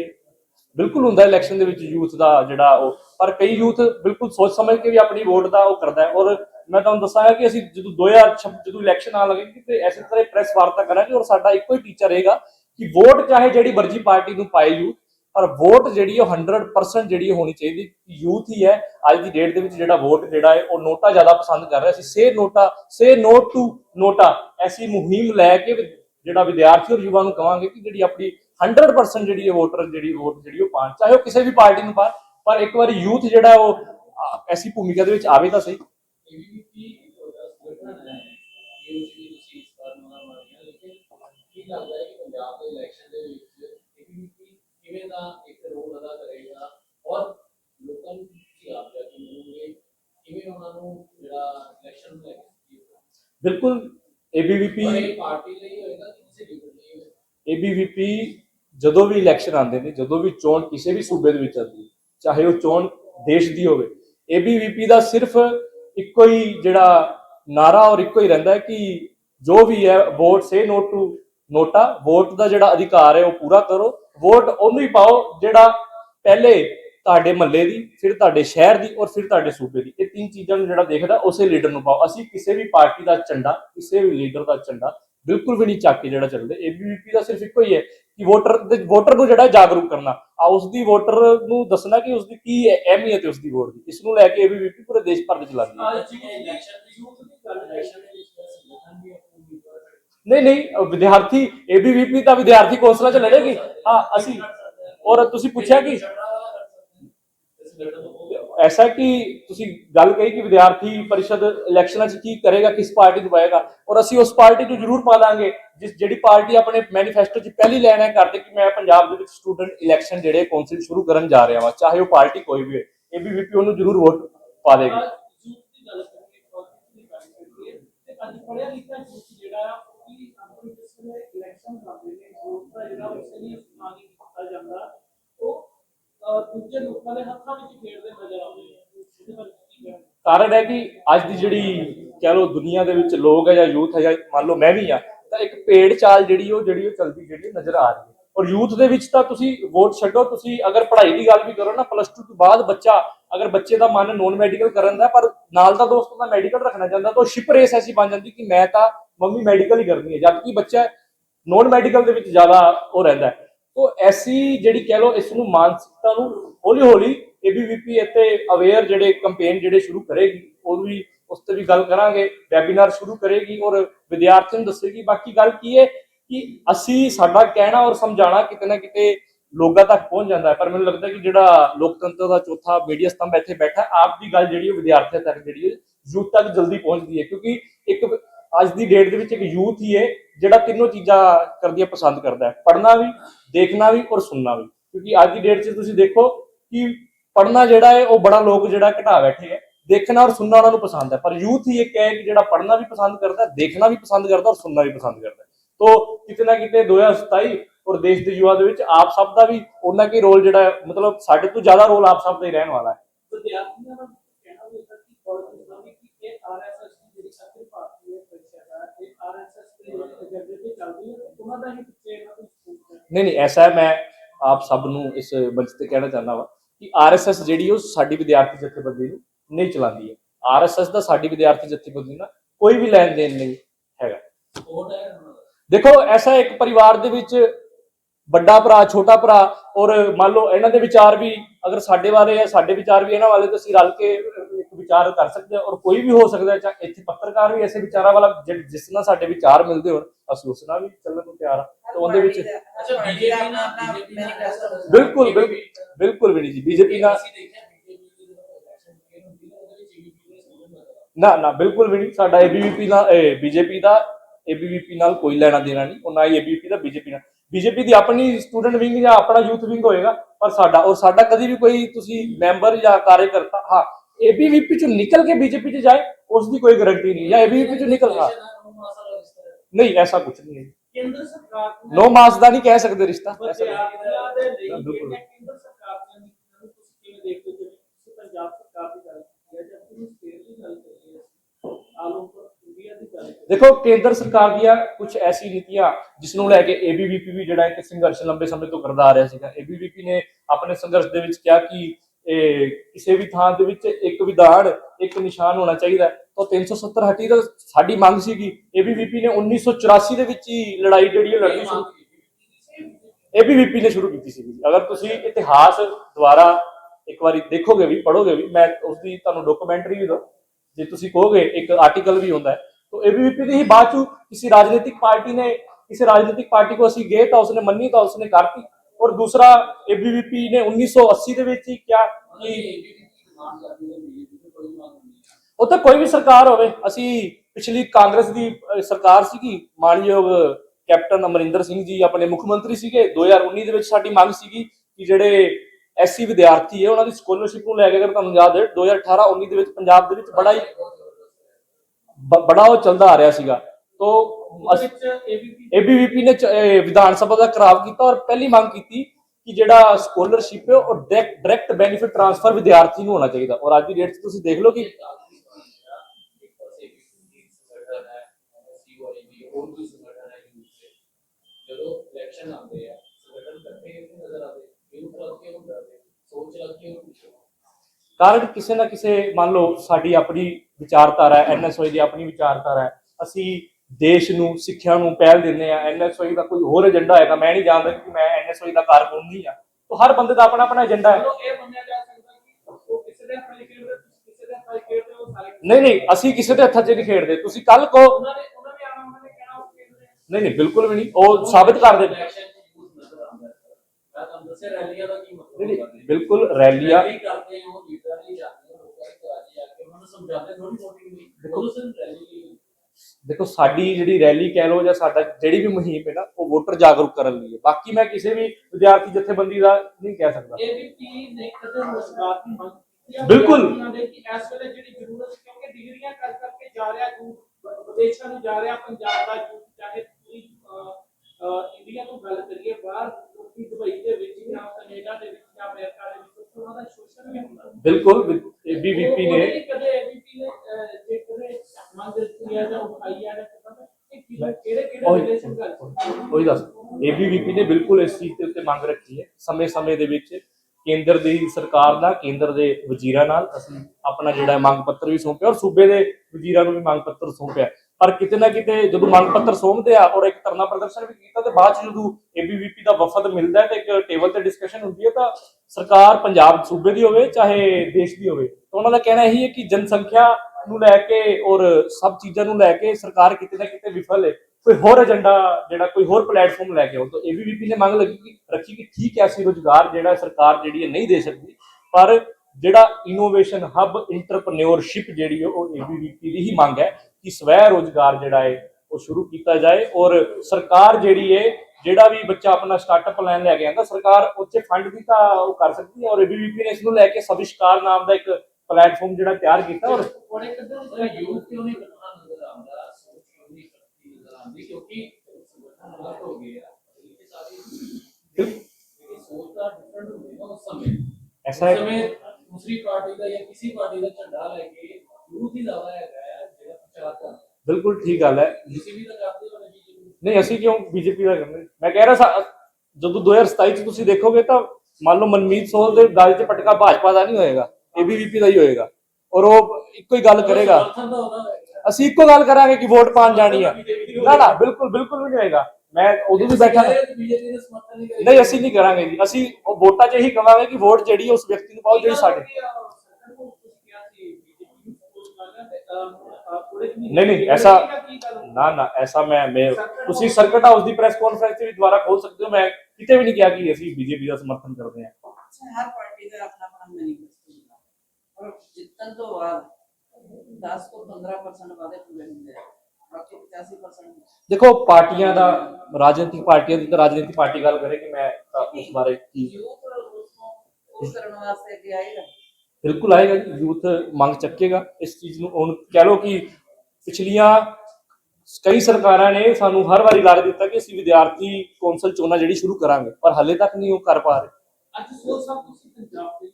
ਬਿਲਕੁਲ ਹੁੰਦਾ ਇਲੈਕਸ਼ਨ ਦੇ ਵਿੱਚ ਯੂਥ ਦਾ ਜਿਹੜਾ ਉਹ। ਪਰ ਕਈ ਯੂਥ ਬਿਲਕੁਲ ਸੋਚ ਸਮਝ ਕੇ ਵੀ ਆਪਣੀ ਵੋਟ ਦਾ ਉਹ ਕਰਦਾ ਹੈ। ਔਰ ਮੈਂ ਤੁਹਾਨੂੰ ਦੱਸਾਂਗਾ ਕਿ ਅਸੀਂ ਜਦੋਂ 2026 ਜਦੋਂ ਇਲੈਕਸ਼ਨ ਆਉਣ ਲੱਗੇ ਤੇ ਐਸੇ ਤਰ੍ਹਾਂ ਪ੍ਰੈਸ ਵਾਰਤਾ ਕਰਾਂਗੇ ਔਰ ਸਾਡਾ ਇੱਕੋ ਹੀ ਟੀਚਰ ਰਹੇਗਾ ਕਿ ਵੋਟ ਚਾਹੇ ਜਿਹੜੀ ਮਰਜ਼ੀ ਪਾਰਟੀ ਨੂੰ ਪਾਏ ਯੂਥ ਪਰ ਵੋਟ ਜਿਹੜੀ ਉਹ 100% ਜਿਹੜੀ ਹੋਣੀ ਚਾਹੀਦੀ। ਯੂਥ ਹੀ ਹੈ। ਅੱਜ ਦੀ ਡੇਟ ਦੇ ਵਿੱਚ ਜਿਹੜਾ ਵੋਟ ਜਿਹੜਾ ਹੈ, ਉਹ ਨੋਟਾ ਜ਼ਿਆਦਾ ਪਸੰਦ ਕਰ ਰਿਹਾ। ਸੀ ਸੇ ਨੋਟਾ, ਸੇ ਨੋਟ ਟੂ ਨੋਟਾ ਐਸੀ ਮੁਹਿੰਮ ਲੈ ਕੇ ਜਿਹੜਾ ਵਿਦਿਆਰਥੀ ਔਰ ਯੁਵਾ ਨੂੰ ਕਵਾਂਗੇ ਕਿ ਜਿਹੜੀ ਆਪਣੀ 100% ਜਿਹੜੀ ਹੈ ਵੋਟਰ ਜਿਹੜੀ ਵੋਟ ਜਿਹੜੀ ਉਹ ਪਾਣ ਚਾਹੇ ਉਹ ਕਿਸੇ ਵੀ ਪਾਰਟੀ ਨੂੰ ਪਾਣ ਪਰ ਇੱਕ ਵਾਰੀ ਯੂਥ ਜਿਹੜਾ ਉਹ ਐਸੀ ਭੂਮਿਕਾ ਦੇ ਵਿੱਚ ਆਵੇ ਤਾਂ ਸਹੀ। ਲੱਗਦਾ ਹੈ ਕਿ ਪੰਜਾਬ ਦੇ ਇਲੈਕਸ਼ਨ ਦੇ ਵਿੱਚ ਕਿਵੇਂ ਦਾ ਇੱਕ ਰੋਲ ਅਦਾ ਕਰੇਗਾ ਔਰ ਲੋਕਾਂ ਨੂੰ ਤੁਸੀਂ ਆਪ ਜਾ ਕੇ ਮਿਲੋਗੇ ਕਿਵੇਂ ਉਹਨਾਂ ਨੂੰ ਜਿਹੜਾ ਇਲੈਕਸ਼ਨ ਨੂੰ ਲੈ ਕੇ ਬਿਲਕੁਲ ਏਬੀਵੀਪੀ ਪਾਰਟੀ ਲਈ ਹੋਏਗਾ ਕਿ ਕਿਸੇ ਲੀਡਰ ਲਈ ਹੋਏਗਾ? ਏਬੀਵੀਪੀ ਜਦੋਂ ਵੀ ਇਲੈਕਸ਼ਨ ਆਉਂਦੇ ਨੇ ਜਦੋਂ ਵੀ ਚੋਣ ਕਿਸੇ ਵੀ ਸੂਬੇ ਦੇ ਵਿੱਚ ਆਉਂਦੀ ਹੈ ਚਾਹੇ ਉਹ ਚੋਣ ਦੇਸ਼ ਦੀ ਹੋਵੇ ਏਬੀਵੀਪੀ ਦਾ ਸਿਰਫ ਇੱਕੋ ਹੀ ਜਿਹੜਾ ਨਾਰਾ ਔਰ ਇੱਕੋ ਹੀ ਰਹਿੰਦਾ ਹੈ ਕਿ ਜੋ ਵੀ ਹੈ ਵੋਟ ਸੇ ਨੋਟ ਟੂ ਨੋਟਾ ਵੋਟ ਦਾ ਜਿਹੜਾ ਅਧਿਕਾਰ ਹੈ ਉਹ ਪੂਰਾ ਕਰੋ ਵੋਟ ਉਹਨੂੰ ਹੀ ਪਾਓ ਜਿਹੜਾ ਪਹਿਲੇ ਤੁਹਾਡੇ ਮਹੱਲੇ ਦੀ, ਫਿਰ ਤੁਹਾਡੇ ਸ਼ਹਿਰ ਦੀ ਔਰ ਫਿਰ ਤੁਹਾਡੇ ਸੂਬੇ ਦੀ। ਇਹ ਤਿੰਨ ਚੀਜ਼ਾਂ ਨੂੰ ਜਿਹੜਾ ਦੇਖਦਾ, ਉਸੇ ਲੀਡਰ ਨੂੰ ਪਾਓ। ਅਸੀਂ ਕਿਸੇ ਵੀ ਪਾਰਟੀ ਦਾ ਝੰਡਾ, ਕਿਸੇ ਵੀ ਲੀਡਰ ਦਾ ਝੰਡਾ ਬਿਲਕੁਲ ਵੀ ਨਹੀਂ ਚੱਕ ਕੇ ਜਿਹੜਾ ਚੱਲਦੇ। ਏਬੀਵੀਪੀ ਦਾ ਸਿਰਫ ਇੱਕੋ ਹੀ ਹੈ ਕਿ ਵੋਟਰ ਦੇ, ਵੋਟਰ ਨੂੰ ਜਿਹੜਾ ਜਾਗਰੂਕ ਕਰਨਾ। ਆ ਉਸ ਦੀ ਵੋਟਰ ਨੂੰ ਦੱਸਣਾ ਕਿ ਉਸ ਦੀ ਕੀ ਹੈ ਅਹਿਮੀਅਤ ਹੈ ਉਸ ਦੀ ਵੋਟ ਦੀ। ਇਸ ਨੂੰ ਲੈ ਕੇ ਏਬੀਵੀਪੀ ਪੂਰੇ ਦੇਸ਼ ਭਰ ਦੇ ਚੱਲਦੀ ਹੈ। ਨਹੀਂ ਨਹੀਂ ਵਿਦਿਆਰਥੀ ਏਬੀਵੀਪੀ ਤਾਂ ਵਿਦਿਆਰਥੀ ਕੌਂਸਲਾਂ 'ਚ ਲੜੇਗੀ। ਹਾਂ, ਅਸੀਂ, ਔਰ ਤੁਸੀਂ ਪੁੱਛਿਆ ਕਿ? ਐਸਾ ਕਿ ਤੁਸੀਂ ਗੱਲ ਕਹੀ ਕਿ ਵਿਦਿਆਰਥੀ ਪਰਿਸ਼ਦ ਇਲੈਕਸ਼ਨਾਂ 'ਚ ਕੀ ਕਰੇਗਾ, ਕਿਸ ਪਾਰਟੀ ਨੂੰ ਪਾਏਗਾ ਔਰ ਅਸੀਂ ਉਸ ਪਾਰਟੀ ਨੂੰ ਜ਼ਰੂਰ ਪਾ ਦਾਂਗੇ, ਜਿਸ, ਜਿਹੜੀ ਪਾਰਟੀ ਆਪਣੇ ਮੈਨੀਫੈਸਟੋ 'ਚ ਪਹਿਲੀ ਲਾਈਨ ਹੈ, ਕਰਦੇ ਕਿ ਮੈਂ ਪੰਜਾਬ ਦੇ ਵਿੱਚ ਸਟੂਡੈਂਟ ਇਲੈਕਸ਼ਨ ਜਿਹੜੇ ਕੌਂਸਲ ਸ਼ੁਰੂ ਕਰਨ ਜਾ ਰਿਹਾ ਹਾਂ ਚਾਹੇ ਉਹ ਪਾਰਟੀ ਕੋਈ ਵੀ ਹੋਵੇ ਏਬੀਵੀਪੀ ਉਹਨੂੰ ਜ਼ਰੂਰ ਵੋਟ ਪਾ ਦੇਗੀ। ਇਲੈਕਸ਼ਨ ਕਰਦੇ ਨੇ ਵੋਟ ਦਾ ਜਿਹੜਾ ਉਹ ਸਹੀ ਇਸਤੇਮਾਲ ਨਹੀਂ ਕੀਤਾ ਜਾਂਦਾ। ਉਹ ਦੂਜੇ ਲੋਕਾਂ ਦੇ ਹੱਥਾਂ ਵਿੱਚ ਖੇਡਦੇ ਨਜ਼ਰ ਆਉਂਦੇ ਨੇ। ਕਾਰਨ ਹੈ ਕਿ ਅੱਜ ਦੀ ਜਿਹੜੀ ਕਹਿ ਲਓ ਦੁਨੀਆ ਦੇ ਵਿੱਚ ਲੋਕ ਹੈ ਜਾਂ ਯੂਥ ਹੈ ਜਾਂ ਮੰਨ ਲਓ ਮੈਂ ਵੀ ਆ ਤਾਂ ਇੱਕ ਪੇੜ ਚਾਲ ਜਿਹੜੀ ਉਹ ਜਿਹੜੀ ਉਹ ਚਲਦੀ ਜਿਹੜੀ ਨਜ਼ਰ ਆ ਰਹੀ ਹੈ। ਔਰ ਯੂਥ ਦੇ ਵਿੱਚ ਤਾਂ ਤੁਸੀਂ ਵੋਟ ਛੱਡੋ, ਤੁਸੀਂ ਅਗਰ ਪੜ੍ਹਾਈ ਦੀ ਗੱਲ ਵੀ ਕਰੋ ਨਾ ਪਲੱਸ 2 ਤੋਂ ਬਾਅਦ ਬੱਚਾ ਅਗਰ ਬੱਚੇ ਦਾ ਮਨ ਨੋਨ ਮੈਡੀਕਲ ਕਰਨ ਦਾ ਪਰ ਨਾਲ ਦਾ ਦੋਸਤ ਦਾ ਮੈਡੀਕਲ ਰੱਖਣਾ ਚਾਹੁੰਦਾ, ਤਾਂ ਸ਼ਿਪ ਰੇਸ ਐਸੀ ਬਣ ਜਾਂਦੀ ਕਿ ਮੈਂ ਤਾਂ ਮੰਮੀ ਮੈਡੀਕਲ ਹੀ ਕਰਨੀ ਹੈ, ਜਦਕਿ ਬੱਚਾ ਨੋਨ ਮੈਡੀਕਲ ਦੇ ਵਿੱਚ ਜ਼ਿਆਦਾ ਉਹ ਰਹਿੰਦਾ ਹੈ। ਐਸੀ ਜਿਹੜੀ ਕਹਿ ਲਓ, ਇਸ ਨੂੰ ਮਾਨਸਿਕਤਾ ਨੂੰ ਹੌਲੀ ਹੌਲੀ ਏਬੀਵੀਪੀ ਇੱਥੇ ਅਵੇਅਰ ਜਿਹੜੇ ਕੈਂਪੇਨ ਜਿਹੜੇ ਸ਼ੁਰੂ ਕਰੇਗੀ, ਉਹ ਵੀ ਉਸ ਤੇ ਵੀ ਗੱਲ ਕਰਾਂਗੇ ਵੈਬਿਨਾਰ ਸ਼ੁਰੂ ਕਰੇਗੀ ਔਰ ਵਿਦਿਆਰਥੀਆਂ ਨੂੰ ਦੱਸੇਗੀ। ਬਾਕੀ ਗੱਲ ਕੀ ਹੈ ਕਿ ਅਸੀਂ, ਸਾਡਾ ਕਹਿਣਾ ਔਰ ਸਮਝਾਉਣਾ ਕਿਤੇ ਨਾ ਕਿਤੇ ਲੋਕਾਂ ਤੱਕ ਪਹੁੰਚ ਜਾਂਦਾ ਹੈ, ਪਰ ਮੈਨੂੰ ਲੱਗਦਾ ਕਿ ਜਿਹੜਾ ਲੋਕਤੰਤਰ ਦਾ ਚੌਥਾ ਮੀਡੀਆ ਸਤੰਭ ਇੱਥੇ ਬੈਠਾ, ਆਪ ਦੀ ਗੱਲ ਜਿਹੜੀ ਉਹ ਵਿਦਿਆਰਥੀਆਂ ਤੱਕ ਜਿਹੜੀ ਹੈ, ਯੂਥ ਤੱਕ ਜਲਦੀ ਪਹੁੰਚਦੀ ਹੈ। ਕਿਉਂਕਿ ਇੱਕ ਅੱਜ ਦੀ ਡੇਟ ਦੇ ਵਿੱਚ ਇੱਕ ਯੂਥ ਹੀ ਹੈ ਜਿਹੜਾ ਤਿੰਨੋਂ ਚੀਜ਼ਾਂ ਕਰਦੀਆਂ ਪਸੰਦ ਕਰਦਾ ਹੈ। ਪੜ੍ਹਨਾ ਵੀ, ਦੇਖਣਾ ਵੀ ਔਰ ਸੁਣਨਾ ਵੀ। ਕਿਉਂਕਿ ਅੱਜ ਦੀ ਡੇਟ 'ਚ ਤੁਸੀਂ ਦੇਖੋ ਕਿ ਪੜ੍ਹਨਾ ਜਿਹੜਾ ਹੈ, ਉਹ ਬੜਾ ਲੋਕ ਜਿਹੜਾ ਘਟਾ ਬੈਠੇ ਹੈ। ਦੇਖਣਾ ਔਰ ਸੁਣਨਾ ਉਹਨਾਂ ਨੂੰ ਪਸੰਦ ਹੈ। ਪਰ ਯੂਥ ਹੀ ਇੱਕ ਹੈ ਕਿ ਜਿਹੜਾ ਪੜ੍ਹਨਾ ਵੀ ਪਸੰਦ ਕਰਦਾ ਦੇਖਣਾ ਵੀ ਪਸੰਦ ਕਰਦਾ ਔਰ ਸੁਣਨਾ ਵੀ ਪਸੰਦ ਕਰਦਾ ਤੋ ਕਿਤੇ ਨਾ ਕਿਤੇ 2027 ਔਰ ਦੇਸ਼ ਦੇ ਯੁਵਾ ਦੇ ਵਿੱਚ ਆਪ ਸਭ ਦਾ ਵੀ ਉਹਨਾਂ ਕੀ ਰੋਲ ਜਿਹੜਾ ਮਤਲਬ ਸਾਡੇ ਤੋਂ ਜ਼ਿਆਦਾ ਰੋਲ ਆਪ ਸਭ ਦਾ ਹੀ ਰਹਿਣ ਵਾਲਾ ਹੈ। ਵਿਦਿਆਰਥੀਆਂ ਦਾ ਕਹਿਣਾ ਵੀ ਹੈ ਕਿ ਪੋਲਿਟਿਕਸ ਦਾ ਵੀ ਕਿ ਇਹ ਆਰਐਸਐਸ ਦੀ ਜਿਹੜੀ ਅਖਿਲ ਭਾਰਤੀ ਹੈ ਪ੍ਰੀਖਿਆ ਹੈ ਇਹ ਆਰਐਸਐਸ ਦੇ ਏਜੰਡੇ ਹੈ ਉਹਨਾਂ ਦਾ ਹੀ ਪਿੱਛੇ ਇਹਨਾਂ ਨੂੰ ਸਪੋਰਟ ਹੈ ਨਹੀਂ ਨਹੀਂ, ਐਸਾ ਹੈ, ਮੈਂ ਆਪ ਸਭ ਨੂੰ ਇਸ ਮੰਚ ਤੇ ਕਹਿਣਾ ਚਾਹੁੰਦਾ ਵਾਂ ਕਿ ਆਰਐਸਐਸ ਜਿਹੜੀ ਉਹ ਸਾਡੀ ਵਿਦਿਆਰਥੀ ਜਥੇਬੰਦੀ ਨੂੰ ਨਹੀਂ ਚਲਾਉਂਦੀ ਹੈ। ਆਰਐਸਐਸ ਦਾ ਸਾਡੀ ਵਿਦਿਆਰਥੀ ਜਥੇਬੰਦੀ ਨਾਲ ਕੋਈ ਵੀ ਲੈਣ ਦੇਣ ਨਹੀਂ ਹੈਗਾ। ਦੇਖੋ, ਐਸਾ ਇੱਕ ਪਰਿਵਾਰ ਦੇ ਵਿੱਚ ਵੱਡਾ ਭਰਾ, ਛੋਟਾ ਭਰਾ ਔਰ ਮੰਨ ਲਓ ਇਹਨਾਂ ਦੇ ਵਿਚਾਰ ਵੀ ਅਗਰ ਸਾਡੇ ਬਾਰੇ ਹੈ ਸਾਡੇ ਵਿਚਾਰ ਵੀ ਇਹਨਾਂ ਵਾਲੇ, ਤਾਂ ਅਸੀਂ ਰਲ ਕੇ ਵਿਚਾਰ ਕਰ ਸਕਦੇ ਔਰ ਕੋਈ ਵੀ ਹੋ ਸਕਦਾ ਹੈ ਚਾਹੇ ਇੱਥੇ ਪੱਤਰਕਾਰ ਵੀ ਐਸੇ ਵਿਚਾਰਾਂ ਵਾਲਾ ਜਿਸ ਨਾਲ ਸਾਡੇ ਵਿਚਾਰ ਮਿਲਦੇ ਹੋਣ ਅਸੀਂ ਉਸ ਨਾਲ ਵੀ ਚੱਲਣ ਨੂੰ ਤਿਆਰ ਹਾਂ। ਤਾਂ ਉਹਦੇ ਵਿੱਚ ਅੱਛਾ ਬੀਜੇਪੀ ਨਾਲ ਬਿਲਕੁਲ ਬਿਲਕੁਲ ਬਿਲਕੁਲ ਵੀ ਨਹੀਂ ਜੀ ਬੀਜੇਪੀ ਨਾਲ ਨਾ ਨਾ ਬਿਲਕੁਲ ਵੀ ਨਹੀਂ ਸਾਡਾ ਏਬੀਵੀਪੀ ਨਾਲ ਬੀਜੇਪੀ ਦਾ ਏਬੀਵੀਪੀ ਨਾਲ ਕੋਈ ਲੈਣਾ ਦੇਣਾ ਨਹੀਂ ਔਰ ਨਾ ਹੀ ਏਬੀਵੀਪੀ ਦਾ ਬੀਜੇਪੀ ਨਾਲ। ਬੀਜੇਪੀ ਦੀ ਆਪਣੀ ਸਟੂਡੈਂਟ ਵਿੰਗ ਜਾਂ ਆਪਣਾ ਯੂਥ ਵਿੰਗ ਹੋਏਗਾ ਪਰ ਸਾਡਾ ਔਰ ਸਾਡਾ ਕਦੀ ਵੀ ਕੋਈ ਤੁਸੀਂ ਮੈਂਬਰ ਜਾਂ ਕਾਰਜਕਰਤਾ ਹਾਂ ਏਬੀਵੀਪੀ ਚੋਂ ਨਿਕਲ ਕੇ ਬੀਜੇਪੀ 'ਚ ਜਾਏ ਉਸ ਦੀ ਕੋਈ ਗਾਰੰਟੀ ਨਹੀਂ ਜਾਂ ਏਬੀਵੀਪੀ ਚੋਂ ਨਿਕਲ ਹਾਂ ਨੂੰ ਮਸਲਾ ਇਸ ਤਰ੍ਹਾਂ ਨਹੀਂ ਐਸਾ ਕੁਝ ਨਹੀਂ ਹੈ। ਕੇਂਦਰ ਸਰਕਾਰ ਨੋ ਮਾਸ ਦਾ ਨਹੀਂ ਕਹਿ ਸਕਦੇ ਰਿਸ਼ਤਾ ਐਸਾ ਨਹੀਂ। ਵਿਦਿਆਰਥੀਆਂ ਦੇ ਲਈ ਬਿਲਕੁਲ। ਜਿਹੜੀਆਂ ਕੇਂਦਰ ਸਰਕਾਰ ਦੀਆਂ ਨੀਤੀਆਂ ਨੂੰ ਤੁਸੀਂ ਕਿਵੇਂ ਦੇਖਦੇ ਹੋ? ਜਿਵੇਂ ਤੁਸੀਂ ਪੰਜਾਬ ਸਰਕਾਰ ਦੀ ਗੱਲ ਕੀਤੀ ਹੈ ਜਾਂ ਤੁਸੀਂ ਸਟੇਟ ਦੀ ਗੱਲ ਕਰੀ ਹੈ ਆਲ ਓਵਰ ਇੰਡੀਆ ਦੀ ਗੱਲ ਕਰੀ ਦੇਖੋ ਕੇਂਦਰ ਸਰਕਾਰ ਦੀਆਂ ਕੁਝ ਐਸੀ ਨੀਤੀਆਂ ਜਿਸ ਨੂੰ ਲੈ ਕੇ ਏਬੀਵੀਪੀ ਵੀ ਜਿਹੜਾ ਇੱਕ ਸੰਘਰਸ਼ ਲੰਬੇ ਸਮੇਂ ਤੋਂ ਕਰਦਾ ਆ ਰਿਹਾ ਸੀਗਾ। ਏਬੀਵੀਪੀ ਨੇ ਆਪਣੇ ਸੰਘਰਸ਼ ਦੇ ਵਿੱਚ ਕਿਹਾ ਕਿ ਇਹ ਕਿਸੇ ਵੀ ਥਾਂ ਦੇ ਵਿੱਚ ਇੱਕ ਵਿਧਾਨ ਇੱਕ ਨਿਸ਼ਾਨ ਹੋਣਾ ਚਾਹੀਦਾ ਤਾਂ 370 ਹਟੀ ਤਾਂ ਸਾਡੀ ਮੰਗ ਸੀਗੀ। ਏਬੀਵੀਪੀ ਨੇ 1984 ਦੇ ਵਿੱਚ ਹੀ ਲੜਾਈ ਜਿਹੜੀ ਹੈ ਲੜਨੀ ਸ਼ੁਰੂ ਏਬੀਵੀਪੀ ਨੇ ਸ਼ੁਰੂ ਕੀਤੀ ਸੀ ਅਗਰ ਤੁਸੀਂ ਇਤਿਹਾਸ ਦੁਆਰਾ ਇੱਕ ਵਾਰੀ ਦੇਖੋਗੇ ਵੀ ਪੜੋਗੇ ਵੀ, ਮੈਂ ਉਸ ਦੀ ਤੁਹਾਨੂੰ ਡਾਕੂਮੈਂਟਰੀ ਵੀ ਦੋ ਜੇ ਤੁਸੀਂ ਕਹੋਗੇ ਇੱਕ ਆਰਟੀਕਲ ਵੀ ਹੁੰਦਾ ਹੈ। ਤਾਂ ਏਬੀਵੀਪੀ ਦੀ ਹੀ ਬਾਅਦ ਚ ਕਿਸੇ ਰਾਜਨੀਤਿਕ ਪਾਰਟੀ ਨੇ, ਕਿਸੇ ਰਾਜਨੀਤਿਕ ਪਾਰਟੀ ਕੋ ਅਸੀਂ ਗਏ ਤਾਂ ਉਸਨੇ ਮੰਨੀ ਤਾਂ ਉਸਨੇ ਕਰਤੀ। ਔਰ ਦੂਸਰਾ ਏਬੀਵੀਪੀ ਨੇ 1980 ਦੇ ਵਿੱਚ ਹੀ ਕਿਹਾ ਉਹ ਤਾਂ ਕੋਈ ਵੀ ਸਰਕਾਰ ਹੋਵੇ ਅਸੀਂ ਪਿਛਲੀ ਕਾਂਗਰਸ ਦੀ ਅਹ, ਸਰਕਾਰ ਸੀਗੀ ਮਾਨਯੋਗ ਕੈਪਟਨ ਅਮਰਿੰਦਰ ਸਿੰਘ ਜੀ ਆਪਣੇ ਮੁੱਖ ਮੰਤਰੀ ਸੀਗੇ 2019 ਦੇ ਵਿੱਚ ਸਾਡੀ ਮੰਗ ਸੀਗੀ ਕਿ ਜਿਹੜੇ ਐਸਸੀ ਵਿਦਿਆਰਥੀ ਹੈ ਉਹਨਾਂ ਦੀ ਸਕਾਲਰਸ਼ਿਪ ਨੂੰ ਲੈ ਕੇ ਅਗਰ ਤੁਹਾਨੂੰ ਯਾਦ ਹੈ 2018 19 ਦੇ ਵਿੱਚ ਪੰਜਾਬ ਦੇ ਵਿੱਚ ਬੜਾ ਹੀ ਬ- ਬੜਾ ਉਹ ਚੱਲਦਾ ਆ ਰਿਹਾ ਸੀਗਾ। ਤੋਂ ਅਸੀਂ ਏਬੀਵੀਪੀ ਨੇ ਚ- ਇਹ ਵਿਧਾਨ ਸਭਾ ਦਾ ਘਰਾਵ ਕੀਤਾ ਔਰ ਪਹਿਲੀ ਮੰਗ ਕੀਤੀ ਕਿ ਜਿਹੜਾ ਸਕਾਲਰਸ਼ਿਪ ਹੈ ਉਹ ਡਾਇਰੈਕਟ ਬੈਨੀਫਿਟ ਟ੍ਰਾਂਸਫਰ ਵਿਦਿਆਰਥੀ ਨੂੰ ਹੋਣਾ ਚਾਹੀਦਾ। ਔਰ ਅੱਜ ਦੀ ਡੇਟ 'ਚ ਤੁਸੀਂ ਦੇਖ ਲਓ ਕਿ ਜਦੋਂ ਇਲੈਕਸ਼ਨ ਆਉਂਦੇ ਆ ਸੰਗਠਨ ਇਕੱਠੇ ਨਜ਼ਰ ਆਉਂਦੇ ਯੂਥ ਰੱਖ ਕੇ ਹੁੰਦਾ ਸੋਚ ਰੱਖ ਕੇ ਹੁੰਦਾ ਕਾਰਨ ਕਿਸੇ ਨਾ ਕਿਸੇ, ਮੰਨ ਲਓ ਸਾਡੀ ਆਪਣੀ ਵਿਚਾਰਧਾਰਾ ਹੈ ਦੀ ਆਪਣੀ ਵਿਚਾਰਧਾਰਾ ਹੈ, ਅਸੀਂ ਦੇਸ਼ ਨੂੰ ਸਿੱਖਿਆ ਨੂੰ ਪਹਿਲ ਦਿੰਦੇ ਆ। ਐਨਐਸਓਈ ਦਾ ਕੋਈ ਹੋਰ ਏਜੰਡਾ ਹੋਏਗਾ ਮੈਂ ਨਹੀਂ ਜਾਣਦਾ ਕਿ ਮੈਂ ਐਨਐਸਓਈ ਦਾ ਕਾਰਕੁਨ ਨਹੀਂ ਆ। ਤਾਂ ਹਰ ਬੰਦੇ ਦਾ ਆਪਣਾ ਆਪਣਾ ਏਜੰਡਾ ਹੈ। ਚਲੋ ਇਹ ਮੰਨਿਆ ਜਾ ਸਕਦਾ ਕਿ ਉਹ ਕਿਸੇ ਦੇ ਹੱਥਾਂ 'ਚ ਖੇਡਦੇ ਤੁਸੀਂ ਕਿਸੇ ਦੇ ਹੱਥਾਂ 'ਚ ਖੇਡਦੇ ਹੋ ਸਾਰੇ ਨਹੀਂ ਨਹੀਂ ਅਸੀਂ ਕਿਸੇ ਦੇ ਹੱਥਾਂ 'ਚ ਨਹੀਂ ਖੇਡਦੇ। ਤੁਸੀਂ ਕੱਲ ਕਹੋ ਉਹਨਾਂ ਨੇ ਉਹਨਾਂ ਨੇ ਆਣਾ ਉਹਨਾਂ ਨੇ ਕਹਿਣਾ ਉਹ ਖੇਡਦੇ ਆ। ਨਹੀਂ ਨਹੀਂ ਬਿਲਕੁਲ ਵੀ ਨਹੀਂ। ਉਹ ਸਾਬਿਤ ਕਰ ਦੇ ਇਲੈਕਸ਼ਨ 'ਚ ਯੂਥ ਨਜ਼ਰ ਆਉਂਦਾ ਹੈ। ਮੈਂ ਤੁਹਾਨੂੰ ਦੱਸਿਆ ਰੈਲੀਆਂ ਦਾ ਕੀ ਮਤਲਬ ਨਹੀਂ ਹੁੰਦਾ ਨਹੀਂ ਬਿਲਕੁਲ ਰੈਲੀਆਂ ਰੈਲੀ ਕਰਦੇ ਹੋ ਲੀਡਰ ਨਹੀਂ ਜਾਂਦੇ ਲੋਕਾਂ ਦੇ ਘਰਾਂ 'ਚ ਜਾ ਕੇ ਉਹਨਾਂ ਨੂੰ ਸਮਝਾਉਂਦੇ ਥੋੜੀ ਮੋਟੀ ਨਹੀਂ। ਉਹ ਸਿਰਫ ਰੈਲੀ ਲਈ ਦੇਖੋ ਸਾਡੀ ਜਿਹੜੀ ਰੈਲੀ ਕਹਿ ਲਓ ਜਾਂ ਸਾਡਾ ਜਿਹੜੀ ਵੀ ਮੁਹਿੰਮ ਹੈ ਨਾ ਉਹ ਵੋਟਰ ਜਾਗਰੂਕ ਕਰਨ ਲਈ ਹੈ ਬਾਕੀ ਮੈਂ ਕਿਸੇ ਵੀ ਵਿਦਿਆਰਥੀ ਜਥੇਬੰਦੀ ਦਾ ਨਹੀਂ ਕਹਿ ਸਕਦਾ ਏਬੀਪੀ ਨੇ ਕਦੇ ਰੋਜ਼ਗਾਰ ਦੀ ਮੰਗ ਕੀਤੀ ਹੈ ਬਿਲਕੁਲ। ਵਿਦਿਆਰਥੀਆਂ ਦੇ ਕਿ ਇਸ ਵੇਲੇ ਜਿਹੜੀ ਜ਼ਰੂਰਤ ਕਿਉਂਕਿ ਡਿਗਰੀਆਂ ਕਰ ਕਰਕੇ ਜਾ ਰਿਹਾ ਯੂਥ ਵਿਦੇਸ਼ਾਂ ਨੂੰ ਜਾ ਰਿਹਾ ਪੰਜਾਬ ਦਾ ਚਾਹੇ ਪੂਰੀ ਇੰਡੀਆ ਤੋਂ ਗੱਲ ਕਰੀਏ ਬਾਹਰ ਦੁਬਈ ਦੇ ਵਿੱਚ ਜਾਂ ਕੈਨੇਡਾ ਦੇ ਵਿੱਚ ਜਾਂ ਅਮਰੀਕਾ ਦੇ ਵਿੱਚ ਦਾ ਬਿਲਕੁਲ। ਏਬੀਵੀਪੀ ਨੇ। ਕਦੇ ਏਬੀਪੀ ਨੇ ਜੇ ਕਦੇ ਮੰਗ ਕੀਤੀ ਹੈ ਜਾਂ ਉਠਾਈ ਹੈ ਕਿਹੜੇ ਕਿਹੜੇ ਰਿਲੇਸ਼ਨ ਗੱਲ ਉਹੀ ਦੱਸ। ਏਬੀਵੀਪੀ ਨੇ ਬਿਲਕੁਲ ਇਸ ਚੀਜ਼ ਦੇ ਉੱਤੇ ਮੰਗ ਰੱਖੀ ਹੈ। ਸਮੇਂ-ਸਮੇਂ ਦੇ ਵਿੱਚ ਕੇਂਦਰ ਦੀ ਸਰਕਾਰ ਨਾਲ ਕੇਂਦਰ ਦੇ ਵਜ਼ੀਰਾਂ ਨਾਲ ਅਸੀਂ ਆਪਣਾ ਜਿਹੜਾ ਮੰਗ ਪੱਤਰ ਵੀ ਸੌਂਪਿਆ ਔਰ ਸੂਬੇ ਦੇ ਵਜ਼ੀਰਾਂ ਨੂੰ ਵੀ ਮੰਗ ਪੱਤਰ ਸੌਂਪਿਆ। ਪਰ ਕਿਤੇ ਨਾ ਕਿਤੇ ਜਦੋਂ ਮੰਗ ਪੱਤਰ ਸੌਂਪਦੇ ਆ ਔਰ ਇੱਕ ਧਰਨਾ ਪ੍ਰਦਰਸ਼ਨ ਵੀ ਕੀਤਾ ਤੇ ਬਾਅਦ ਚ ਜਦੋਂ ਏਬੀਵੀਪੀ ਦਾ ਵਫਦ ਮਿਲਦਾ ਤੇ ਇੱਕ ਟੇਬਲ ਤੇ ਡਿਸਕਸ਼ਨ ਹੁੰਦੀ ਹੈ ਤਾਂ ਸਰਕਾਰ ਪੰਜਾਬ ਸੂਬੇ ਦੀ ਹੋਵੇ ਚਾਹੇ ਦੇਸ਼ ਦੀ ਹੋਵੇ, ਤਾਂ ਉਹਨਾਂ ਦਾ ਕਹਿਣਾ ਇਹੀ ਹੈ ਕਿ ਜਨਸੰਖਿਆ ਨੂੰ ਲੈ ਕੇ ਔਰ ਸਭ ਚੀਜ਼ਾਂ ਨੂੰ ਲੈ ਕੇ ਸਰਕਾਰ ਕਿਤੇ ਨਾ ਕਿਤੇ ਵਿਫਲ ਹੈ। ਕੋਈ ਹੋਰ ਏਜੰਡਾ ਜਿਹੜਾ ਕੋਈ ਹੋਰ ਪਲੇਟਫਾਰਮ ਲੈ ਕੇ ਆਓ ਤਾਂ ਏਬੀਵੀਪੀ ਨੇ ਮੰਗ ਲੱਗੀ ਕਿ ਰੱਖੀ ਕਿ ਠੀਕ ਹੈ ਅਸੀਂ ਰੋਜ਼ਗਾਰ ਜਿਹੜਾ ਸਰਕਾਰ ਜਿਹੜੀ ਹੈ ਨਹੀਂ ਦੇ ਸਕਦੀ, ਪਰ ਜਿਹੜਾ ਇਨੋਵੇਸ਼ਨ ਹੱਬ ਇੰਟਰਪ੍ਰੈਨਿਓਰਸ਼ਿਪ ਜਿਹੜੀ ਹੈ ਉਹ ਏਬੀਵੀਪੀ ਦੀ ਹੀ ਮੰਗ ਹੈ। ਕਿ ਸਵੈ ਰੋਜ਼ਗਾਰ ਜਿਹੜਾ ਹੈ ਉਹ ਸ਼ੁਰੂ ਕੀਤਾ ਜਾਏ ਔਰ ਸਰਕਾਰ ਜਿਹੜੀ ਹੈ ਜਿਹੜਾ ਵੀ ਬੱਚਾ ਆਪਣਾ ਸਟਾਰਟਅਪ ਪਲਾਨ ਲੈ ਕੇ ਆਂਦਾ ਸਰਕਾਰ ਉੱਚੇ ਫੰਡ ਦੀ ਤਾਂ ਉਹ ਕਰ ਸਕਦੀ ਹੈ ਔਰ ਏਬੀਵੀਪੀ ਨੇ ਇਸ ਨੂੰ ਲੈ ਕੇ ਸਵਿਸ਼ਕਾਰ ਨਾਮ ਦਾ ਇੱਕ ਪਲੇਟਫਾਰਮ ਜਿਹੜਾ ਤਿਆਰ ਕੀਤਾ ਔਰ ਬੜੇ ਕਦਰ ਯੂਥ ਕਿਉਂ ਨਹੀਂ ਕਰਨਾ ਨਜ਼ਰ ਆਉਂਦਾ ਸੋਚ ਕਿਉਂ ਨਹੀਂ ਕਰਤੀ ਨਜ਼ਰ ਆਉਂਦੀ ਕਿਉਂਕਿ ਸੰਗਠਨ ਅਲੱਗ ਹੋ ਗਏ ਆ। ਇਹ ਸਾਰੀ ਜਿਹੜੀ ਸੋਚ ਦਾ ਡਿਫਰੈਂਟ ਹੁੰਦੀ ਨਾ ਉਸ ਸਮੇਂ। ਐਸਾ ਹੈ। ਉਸ ਸਮੇਂ ਦੂਸਰੀ ਪਾਰਟੀ ਦਾ ਜਾਂ ਕਿਸੇ ਪਾਰਟੀ ਦਾ ਝੰਡਾ ਲੈ ਕੇ ਯੂਥ ਹੀ ਜ਼ਿਆਦਾ ਹੈਗਾ ਬਿਲਕੁਲ ਠੀਕ ਗੱਲ ਹੈ। ਨਹੀਂ, ਅਸੀਂ ਕਿਉਂ ਬੀਜੇਪੀ ਦਾ ਕਰਨਾ? ਮੈਂ ਕਹਿ ਰਿਹਾ ਜਦੋਂ 2027 ਚ ਤੁਸੀਂ ਦੇਖੋਗੇ ਤਾਂ ਮੰਨ ਲਓ ਮਨਮੀਤ ਸੋਲ ਦੇ ਗੱਲ 'ਚ ਪਟਕਾ ਭਾਜਪਾ ਦਾ ਨਹੀਂ ਹੋਏਗਾ ਏਬੀਵੀਪੀ ਦਾ ਹੀ ਹੋਏਗਾ। ਔਰ ਉਹ ਇੱਕੋ ਹੀ ਗੱਲ ਕਰੇਗਾ। ਅਸੀਂ ਇੱਕੋ ਗੱਲ ਕਰਾਂਗੇ ਕਿ ਵੋਟ ਪਾਣ ਜਾਣੀ ਆ। ਨਾ ਨਾ, ਬਿਲਕੁਲ ਬਿਲਕੁਲ ਵੀ ਨਹੀਂ ਹੋਏਗਾ। ਮੈਂ ਉਦੋਂ ਵੀ ਬੈਠਾ ਨਹੀਂ, ਅਸੀਂ ਨਹੀਂ ਕਰਾਂਗੇ ਜੀ। ਅਸੀਂ ਉਹ ਵੋਟਾਂ 'ਚ ਇਹੀ ਕਵਾਂਗੇ ਕਿ ਵੋਟ ਜਿਹੜੀ ਉਸ ਵਿਅਕਤੀ ਨੂੰ ਪਾਓ, ਜਿਹੜੀ ਸਾਡੇ ਨਹੀਂ ਨਹੀਂ ਐਸਾ ਨਾ ਨਾ ਐਸਾ ਮੈਂ ਮੈਂ ਤੁਸੀਂ ਸਰਕਟ ਹਾਊਸ ਦੀ ਪ੍ਰੈਸ ਕਾਨਫਰੰਸ ਤੇ ਵੀ ਦੁਬਾਰਾ ਖੋਲ ਸਕਦੇ ਹੋ। ਮੈਂ ਕਿਤੇ ਵੀ ਨਹੀਂ ਕਿਹਾ ਕਿ ਅਸੀਂ ਬੀਜੇਪੀ ਦਾ ਸਮਰਥਨ ਕਰਦੇ ਹਾਂ। ਹਰ ਪਾਰਟੀ ਦਾ ਆਪਣਾ ਆਪਣਾ ਮੈਨੀਫੈਸਟੋ ਹੁੰਦਾ। ਔਰ ਜਿੱਤਣ ਤੋਂ ਬਾਅਦ 10 ਤੋਂ 15% ਵਾਅਦੇ ਪੂਰੇ ਹੁੰਦੇ ਆ। ਬਾਕੀ 85% ਦੇਖੋ ਪਾਰਟੀਆਂ ਦਾ ਰਾਜਨੀਤਿਕ ਪਾਰਟੀਆਂ ਦੀ ਤਾਂ ਰਾਜਨੀਤਿਕ ਪਾਰਟੀ ਗੱਲ ਕਰੇ ਕਿ ਮੈਂ ਉਸ ਬਾਰੇ ਕੀ ਯੂਥ ਉਸ ਕਰਨ ਵਾਸਤੇ ਅੱਗੇ ਆਏਗਾ ਬਿਲਕੁਲ ਆਏਗਾ ਯੂਥ ਮੰਗ ਚੱਕੇਗਾ ਇਸ ਚੀਜ਼ ਨੂੰ ਹੁਣ ਕਹਿ ਲਓ ਕਿ ਪਿਛਲੀਆਂ ਕਈ ਸਰਕਾਰਾਂ ਨੇ ਸਾਨੂੰ ਹਰ ਵਾਰੀ ਲਾਰੇ ਦਿੱਤਾ ਕਿ ਅਸੀਂ ਵਿਦਿਆਰਥੀ ਕੌਂਸਲ ਚੋਣਾਂ ਜਿਹੜੀ ਸ਼ੁਰੂ ਕਰਾਂਗੇ ਪਰ ਹਲੇ ਤੱਕ ਨਹੀਂ ਉਹ ਕਰ ਪਾ ਰਹੇ ਅੱਜ ਸੋਚ ਸਾਹਿਬ ਤੁਸੀਂ ਪੰਜਾਬ ਦੇ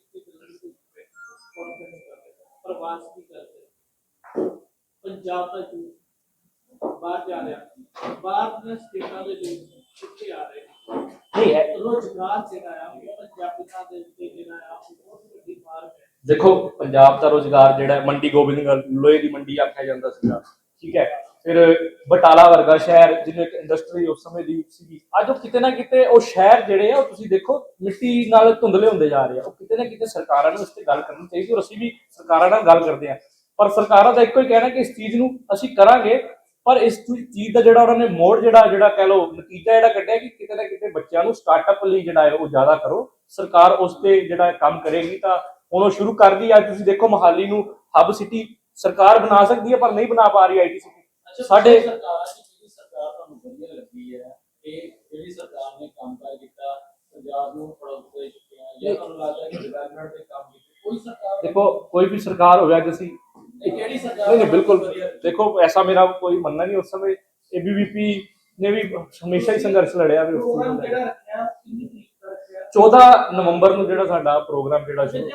ਪ੍ਰਵਾਸ ਵੀ ਕਰਦੇ। ਪੰਜਾਬ ਦਾ ਯੂਥ ਬਾਹਰ ਜਾ ਰਿਹਾ ਬਾਹਰ ਦੀਆਂ ਸਟੇਟਾਂ ਦੇ ਲੋਕ ਕਿੱਥੇ ਆ ਰਹੇ? ਨਹੀਂ ਹੈ ਰੋਜ਼ਗਾਰ ਜਿਹੜਾ ਆ ਉਹ ਪੰਜਾਬੀਆਂ ਦੇ ਉੱਤੇ ਜਿਹੜਾ ਆ ਬਹੁਤ ਵੱਡੀ ਮਾਰ ਹੈ ਦੇਖੋ, ਪੰਜਾਬ ਦਾ ਰੋਜ਼ਗਾਰ ਜਿਹੜਾ ਮੰਡੀ ਗੋਬਿੰਦਗੜ੍ਹ ਲੋਹੇ ਦੀ ਮੰਡੀ ਆਖਿਆ ਜਾਂਦਾ ਸੀਗਾ, ਠੀਕ ਹੈ। ਫਿਰ ਬਟਾਲਾ ਵਰਗਾ ਸ਼ਹਿਰ, ਜਿਹਨੂੰ ਇੱਕ ਇੰਡਸਟਰੀ ਉਸ ਸਮੇਂ ਦੀ ਸੀਗੀ, ਅੱਜ ਉਹ ਕਿਤੇ ਨਾ ਕਿਤੇ ਉਹ ਸ਼ਹਿਰ ਜਿਹੜੇ ਆ, ਉਹ ਤੁਸੀਂ ਦੇਖੋ, ਮਿੱਟੀ ਨਾਲ ਧੁੰਦਲੇ ਹੁੰਦੇ ਜਾ ਰਹੇ ਆ। ਉਹ ਕਿਤੇ ਨਾ ਕਿਤੇ ਸਰਕਾਰਾਂ ਨੂੰ ਇਸ ਤੇ ਗੱਲ ਕਰਨੀ ਚਾਹੀਦੀ ਔਰ ਅਸੀਂ ਵੀ ਸਰਕਾਰਾਂ ਨਾਲ ਗੱਲ ਕਰਦੇ ਆ ਪਰ ਸਰਕਾਰਾਂ ਦਾ ਇੱਕੋ ਹੀ ਕਹਿਣਾ ਕਿ ਇਸ ਚੀਜ਼ ਨੂੰ ਅਸੀਂ ਕਰਾਂਗੇ, ਪਰ ਇਸ ਚੀਜ਼ ਦਾ ਜਿਹੜਾ ਉਹਨਾਂ ਨੇ ਮੋੜ ਜਿਹੜਾ ਜਿਹੜਾ ਕਹਿ ਲਓ, ਨਤੀਜਾ ਜਿਹੜਾ ਕੱਢਿਆ ਕਿ ਕਿਤੇ ਨਾ ਕਿਤੇ ਬੱਚਿਆਂ ਨੂੰ ਸਟਾਰਟਅਪ ਲਈ ਜਿਹੜਾ ਹੈ, ਉਹ ਜ਼ਿਆਦਾ ਕਰੋ। ਸਰਕਾਰ ਉਸ ਤੇ ਜਿਹੜਾ ਕੰਮ ਕਰੇਗੀ ਤਾਂ ਹੁਣ ਉਹ ਸ਼ੁਰੂ ਕਰਦੀ ਅੱਜ ਤੁਸੀਂ ਦੇਖੋ ਮਹਾਲੀ ਨੂੰ ਹੱਬ ਸਿਟੀ ਸਰਕਾਰ ਬਣਾ ਸਕਦੀ ਹੈ ਪਰ ਨਹੀਂ ਬਣਾ ਪਾ ਰਹੀ ਆਈਟੀ ਸਿਟੀ ਸਾਡੇ- ਸਾਡੇ ਸਰਕਾਰ ਦੀ ਜਿਹੜੀ ਸਰਕਾਰ ਤੁਹਾਨੂੰ ਵਧੀਆ ਲੱਗੀ ਹੈ ਇਹ ਜਿਹੜੀ ਸਰਕਾਰ ਨੇ ਕੰਮ ਕਰ ਕੀਤਾ ਪੰਜਾਬ ਨੂੰ ਫੜਕ ਦੇ ਚੁੱਕੇ ਆ ਜਾਂ ਤੁਹਾਨੂੰ ਲੱਗਦਾ ਕਿ ਡਿਵੈਲਪਮੈਂਟ ਦੇ ਕੰਮ ਕੀਤੇ ਕੋਈ ਸਰਕਾਰ ਦੇਖੋ ਕੋਈ ਵੀ ਸਰਕਾਰ ਹੋਵੇ ਅੱਜ ਅਸੀਂ ਇਹ ਕਿਹੜੀ ਸਰਕਾਰ ਨਹੀਂ ਨਹੀਂ ਬਿਲਕੁਲ? ਦੇਖੋ ਐਸਾ ਮੇਰਾ ਕੋਈ ਮੰਨਣਾ ਨਹੀਂ ਉਸ ਸਮੇਂ। ਏਬੀਵੀਪੀ ਨੇ ਵੀ ਹਮੇਸ਼ਾ ਹੀ ਸੰਘਰਸ਼ ਲੜਿਆ ਵੀ ਉਸ ਪ੍ਰੋਗਰਾਮ 14 ਨਵੰਬਰ ਨੂੰ ਜਿਹੜਾ ਸਾਡਾ ਪ੍ਰੋਗਰਾਮ ਜਿਹੜਾ ਸ਼ੁਰੂ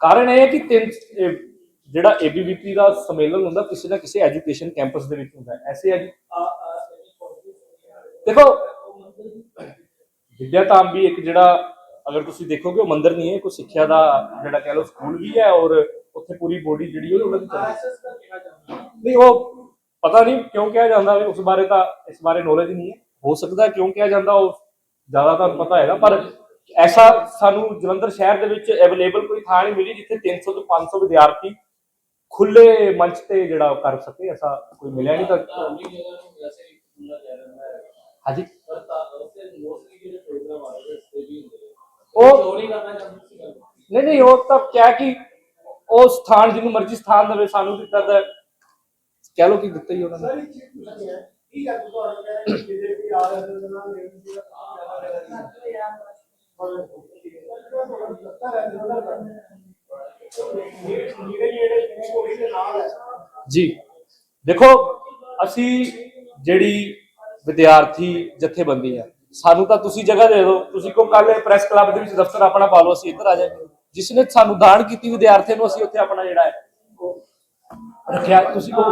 ਕਾਰਨ ਇਹ ਹੈ ਕਿ ਤਿੰਨ ਇਹ ਜਿਹੜਾ ਏਬੀਵੀਪੀ ਦਾ ਸੰਮੇਲਨ ਹੁੰਦਾ ਕਿਸੇ ਨਾ ਕਿਸੇ ਐਜੂਕੇਸ਼ਨ ਕੈਂਪਸ ਦੇ ਵਿੱਚ ਹੁੰਦਾ ਐਸੇ ਐਜੂ ਦੇਖੋ ਉਹ ਮੰਦਰ ਦੀ ਵਿਦਿਆ ਧਾਮ ਵੀ ਇੱਕ ਜਿਹੜਾ ਅਗਰ ਤੁਸੀਂ ਦੇਖੋਗੇ ਉਹ ਮੰਦਿਰ ਨਹੀਂ ਹੈ ਕੋਈ ਸਿੱਖਿਆ ਦਾ ਜਿਹੜਾ ਕਹਿ ਲਓ ਸਕੂਲ ਵੀ ਹੈ ਔਰ ਉੱਥੇ ਪੂਰੀ ਬੋਡੀ ਜਿਹੜੀ ਉਹ ਉਹਨਾਂ ਦੀ ਚੱਲਦੀ ਨਹੀਂ ਉਹ ਪਤਾ ਨਹੀਂ ਕਿਉਂ ਕਿਹਾ ਜਾਂਦਾ ਉਸ ਬਾਰੇ ਤਾਂ ਇਸ ਬਾਰੇ ਨੌਲੇਜ ਨਹੀਂ ਹੈ। ਹੋ ਸਕਦਾ ਕਿਉਂ ਕਿਹਾ ਜਾਂਦਾ ਉਹ ਜ਼ਿਆਦਾ ਤਾਂ ਪਤਾ ਹੈਗਾ, ਪਰ ਐਸਾ ਸਾਨੂੰ ਜਲੰਧਰ ਸ਼ਹਿਰ ਦੇ ਵਿੱਚ ਅਵੇਲੇਬਲ ਕੋਈ ਥਾਂ ਨਹੀਂ ਮਿਲੀ ਜਿੱਥੇ 300 ਤੋਂ 500 ਵਿਦਿਆਰਥੀ ਖੁੱਲੇ ਮੰਚ ਤੇ ਜਿਹੜਾ ਉਹ ਕਰ ਸਕੇ, ਐਸਾ ਕੋਈ ਮਿਲਿਆ ਨਹੀਂ ਤਾਂ ਧਾਰਮਿਕ ਜਗ੍ਹਾ ਹਾਂਜੀ? ਉਹ- ਨਹੀਂ ਨਹੀਂ, ਉਹ ਤਾਂ ਕਿਹਾ ਕਿ ਉਹ ਸਥਾਨ ਜਿਹਨੂੰ ਮਰਜ਼ੀ ਸਥਾਨ ਦੇਵੇ, ਸਾਨੂੰ ਦਿੱਤਾ ਤਾਂ ਕਹਿ ਲੋ ਕਿ ਦਿੱਤਾ ਹੀ ਉਹਨਾਂ ਨੇ। ਹੈ। ਤੁਹਾਨੂੰ ਕਹਿੰਦੇ ਆ ਰਹੇ ਨੇ ਨਾ ਦਾ ਕੰਮ ਰਹਿ ਜੀ ਦੇਖੋ ਅਸੀਂ ਜਿਹੜੀ ਵਿਦਿਆਰਥੀ ਜਥੇਬੰਦੀ ਹੈ ਸਾਨੂੰ ਤਾਂ ਤੁਸੀਂ ਜਗ੍ਹਾ ਦੇ ਦਿਓ। ਤੁਸੀਂ ਕੋ ਕੱਲ ਪ੍ਰੈਸ ਕਲੱਬ ਦੇ ਵਿੱਚ ਦਫ਼ਤਰ ਆਪਣਾ ਪਾ ਲਓ ਅਸੀਂ ਇੱਧਰ ਆ ਜਾਵਾਂਗੇ ਜਿਸ ਨੇ ਸਾਨੂੰ ਦਾਨ ਕੀਤੀ ਵਿਦਿਆਰਥੀਆਂ ਨੂੰ ਅਸੀਂ ਉੱਥੇ ਆਪਣਾ ਜਿਹੜਾ ਹੈ ਰੱਖਿਆ। ਤੁਸੀਂ ਕੋ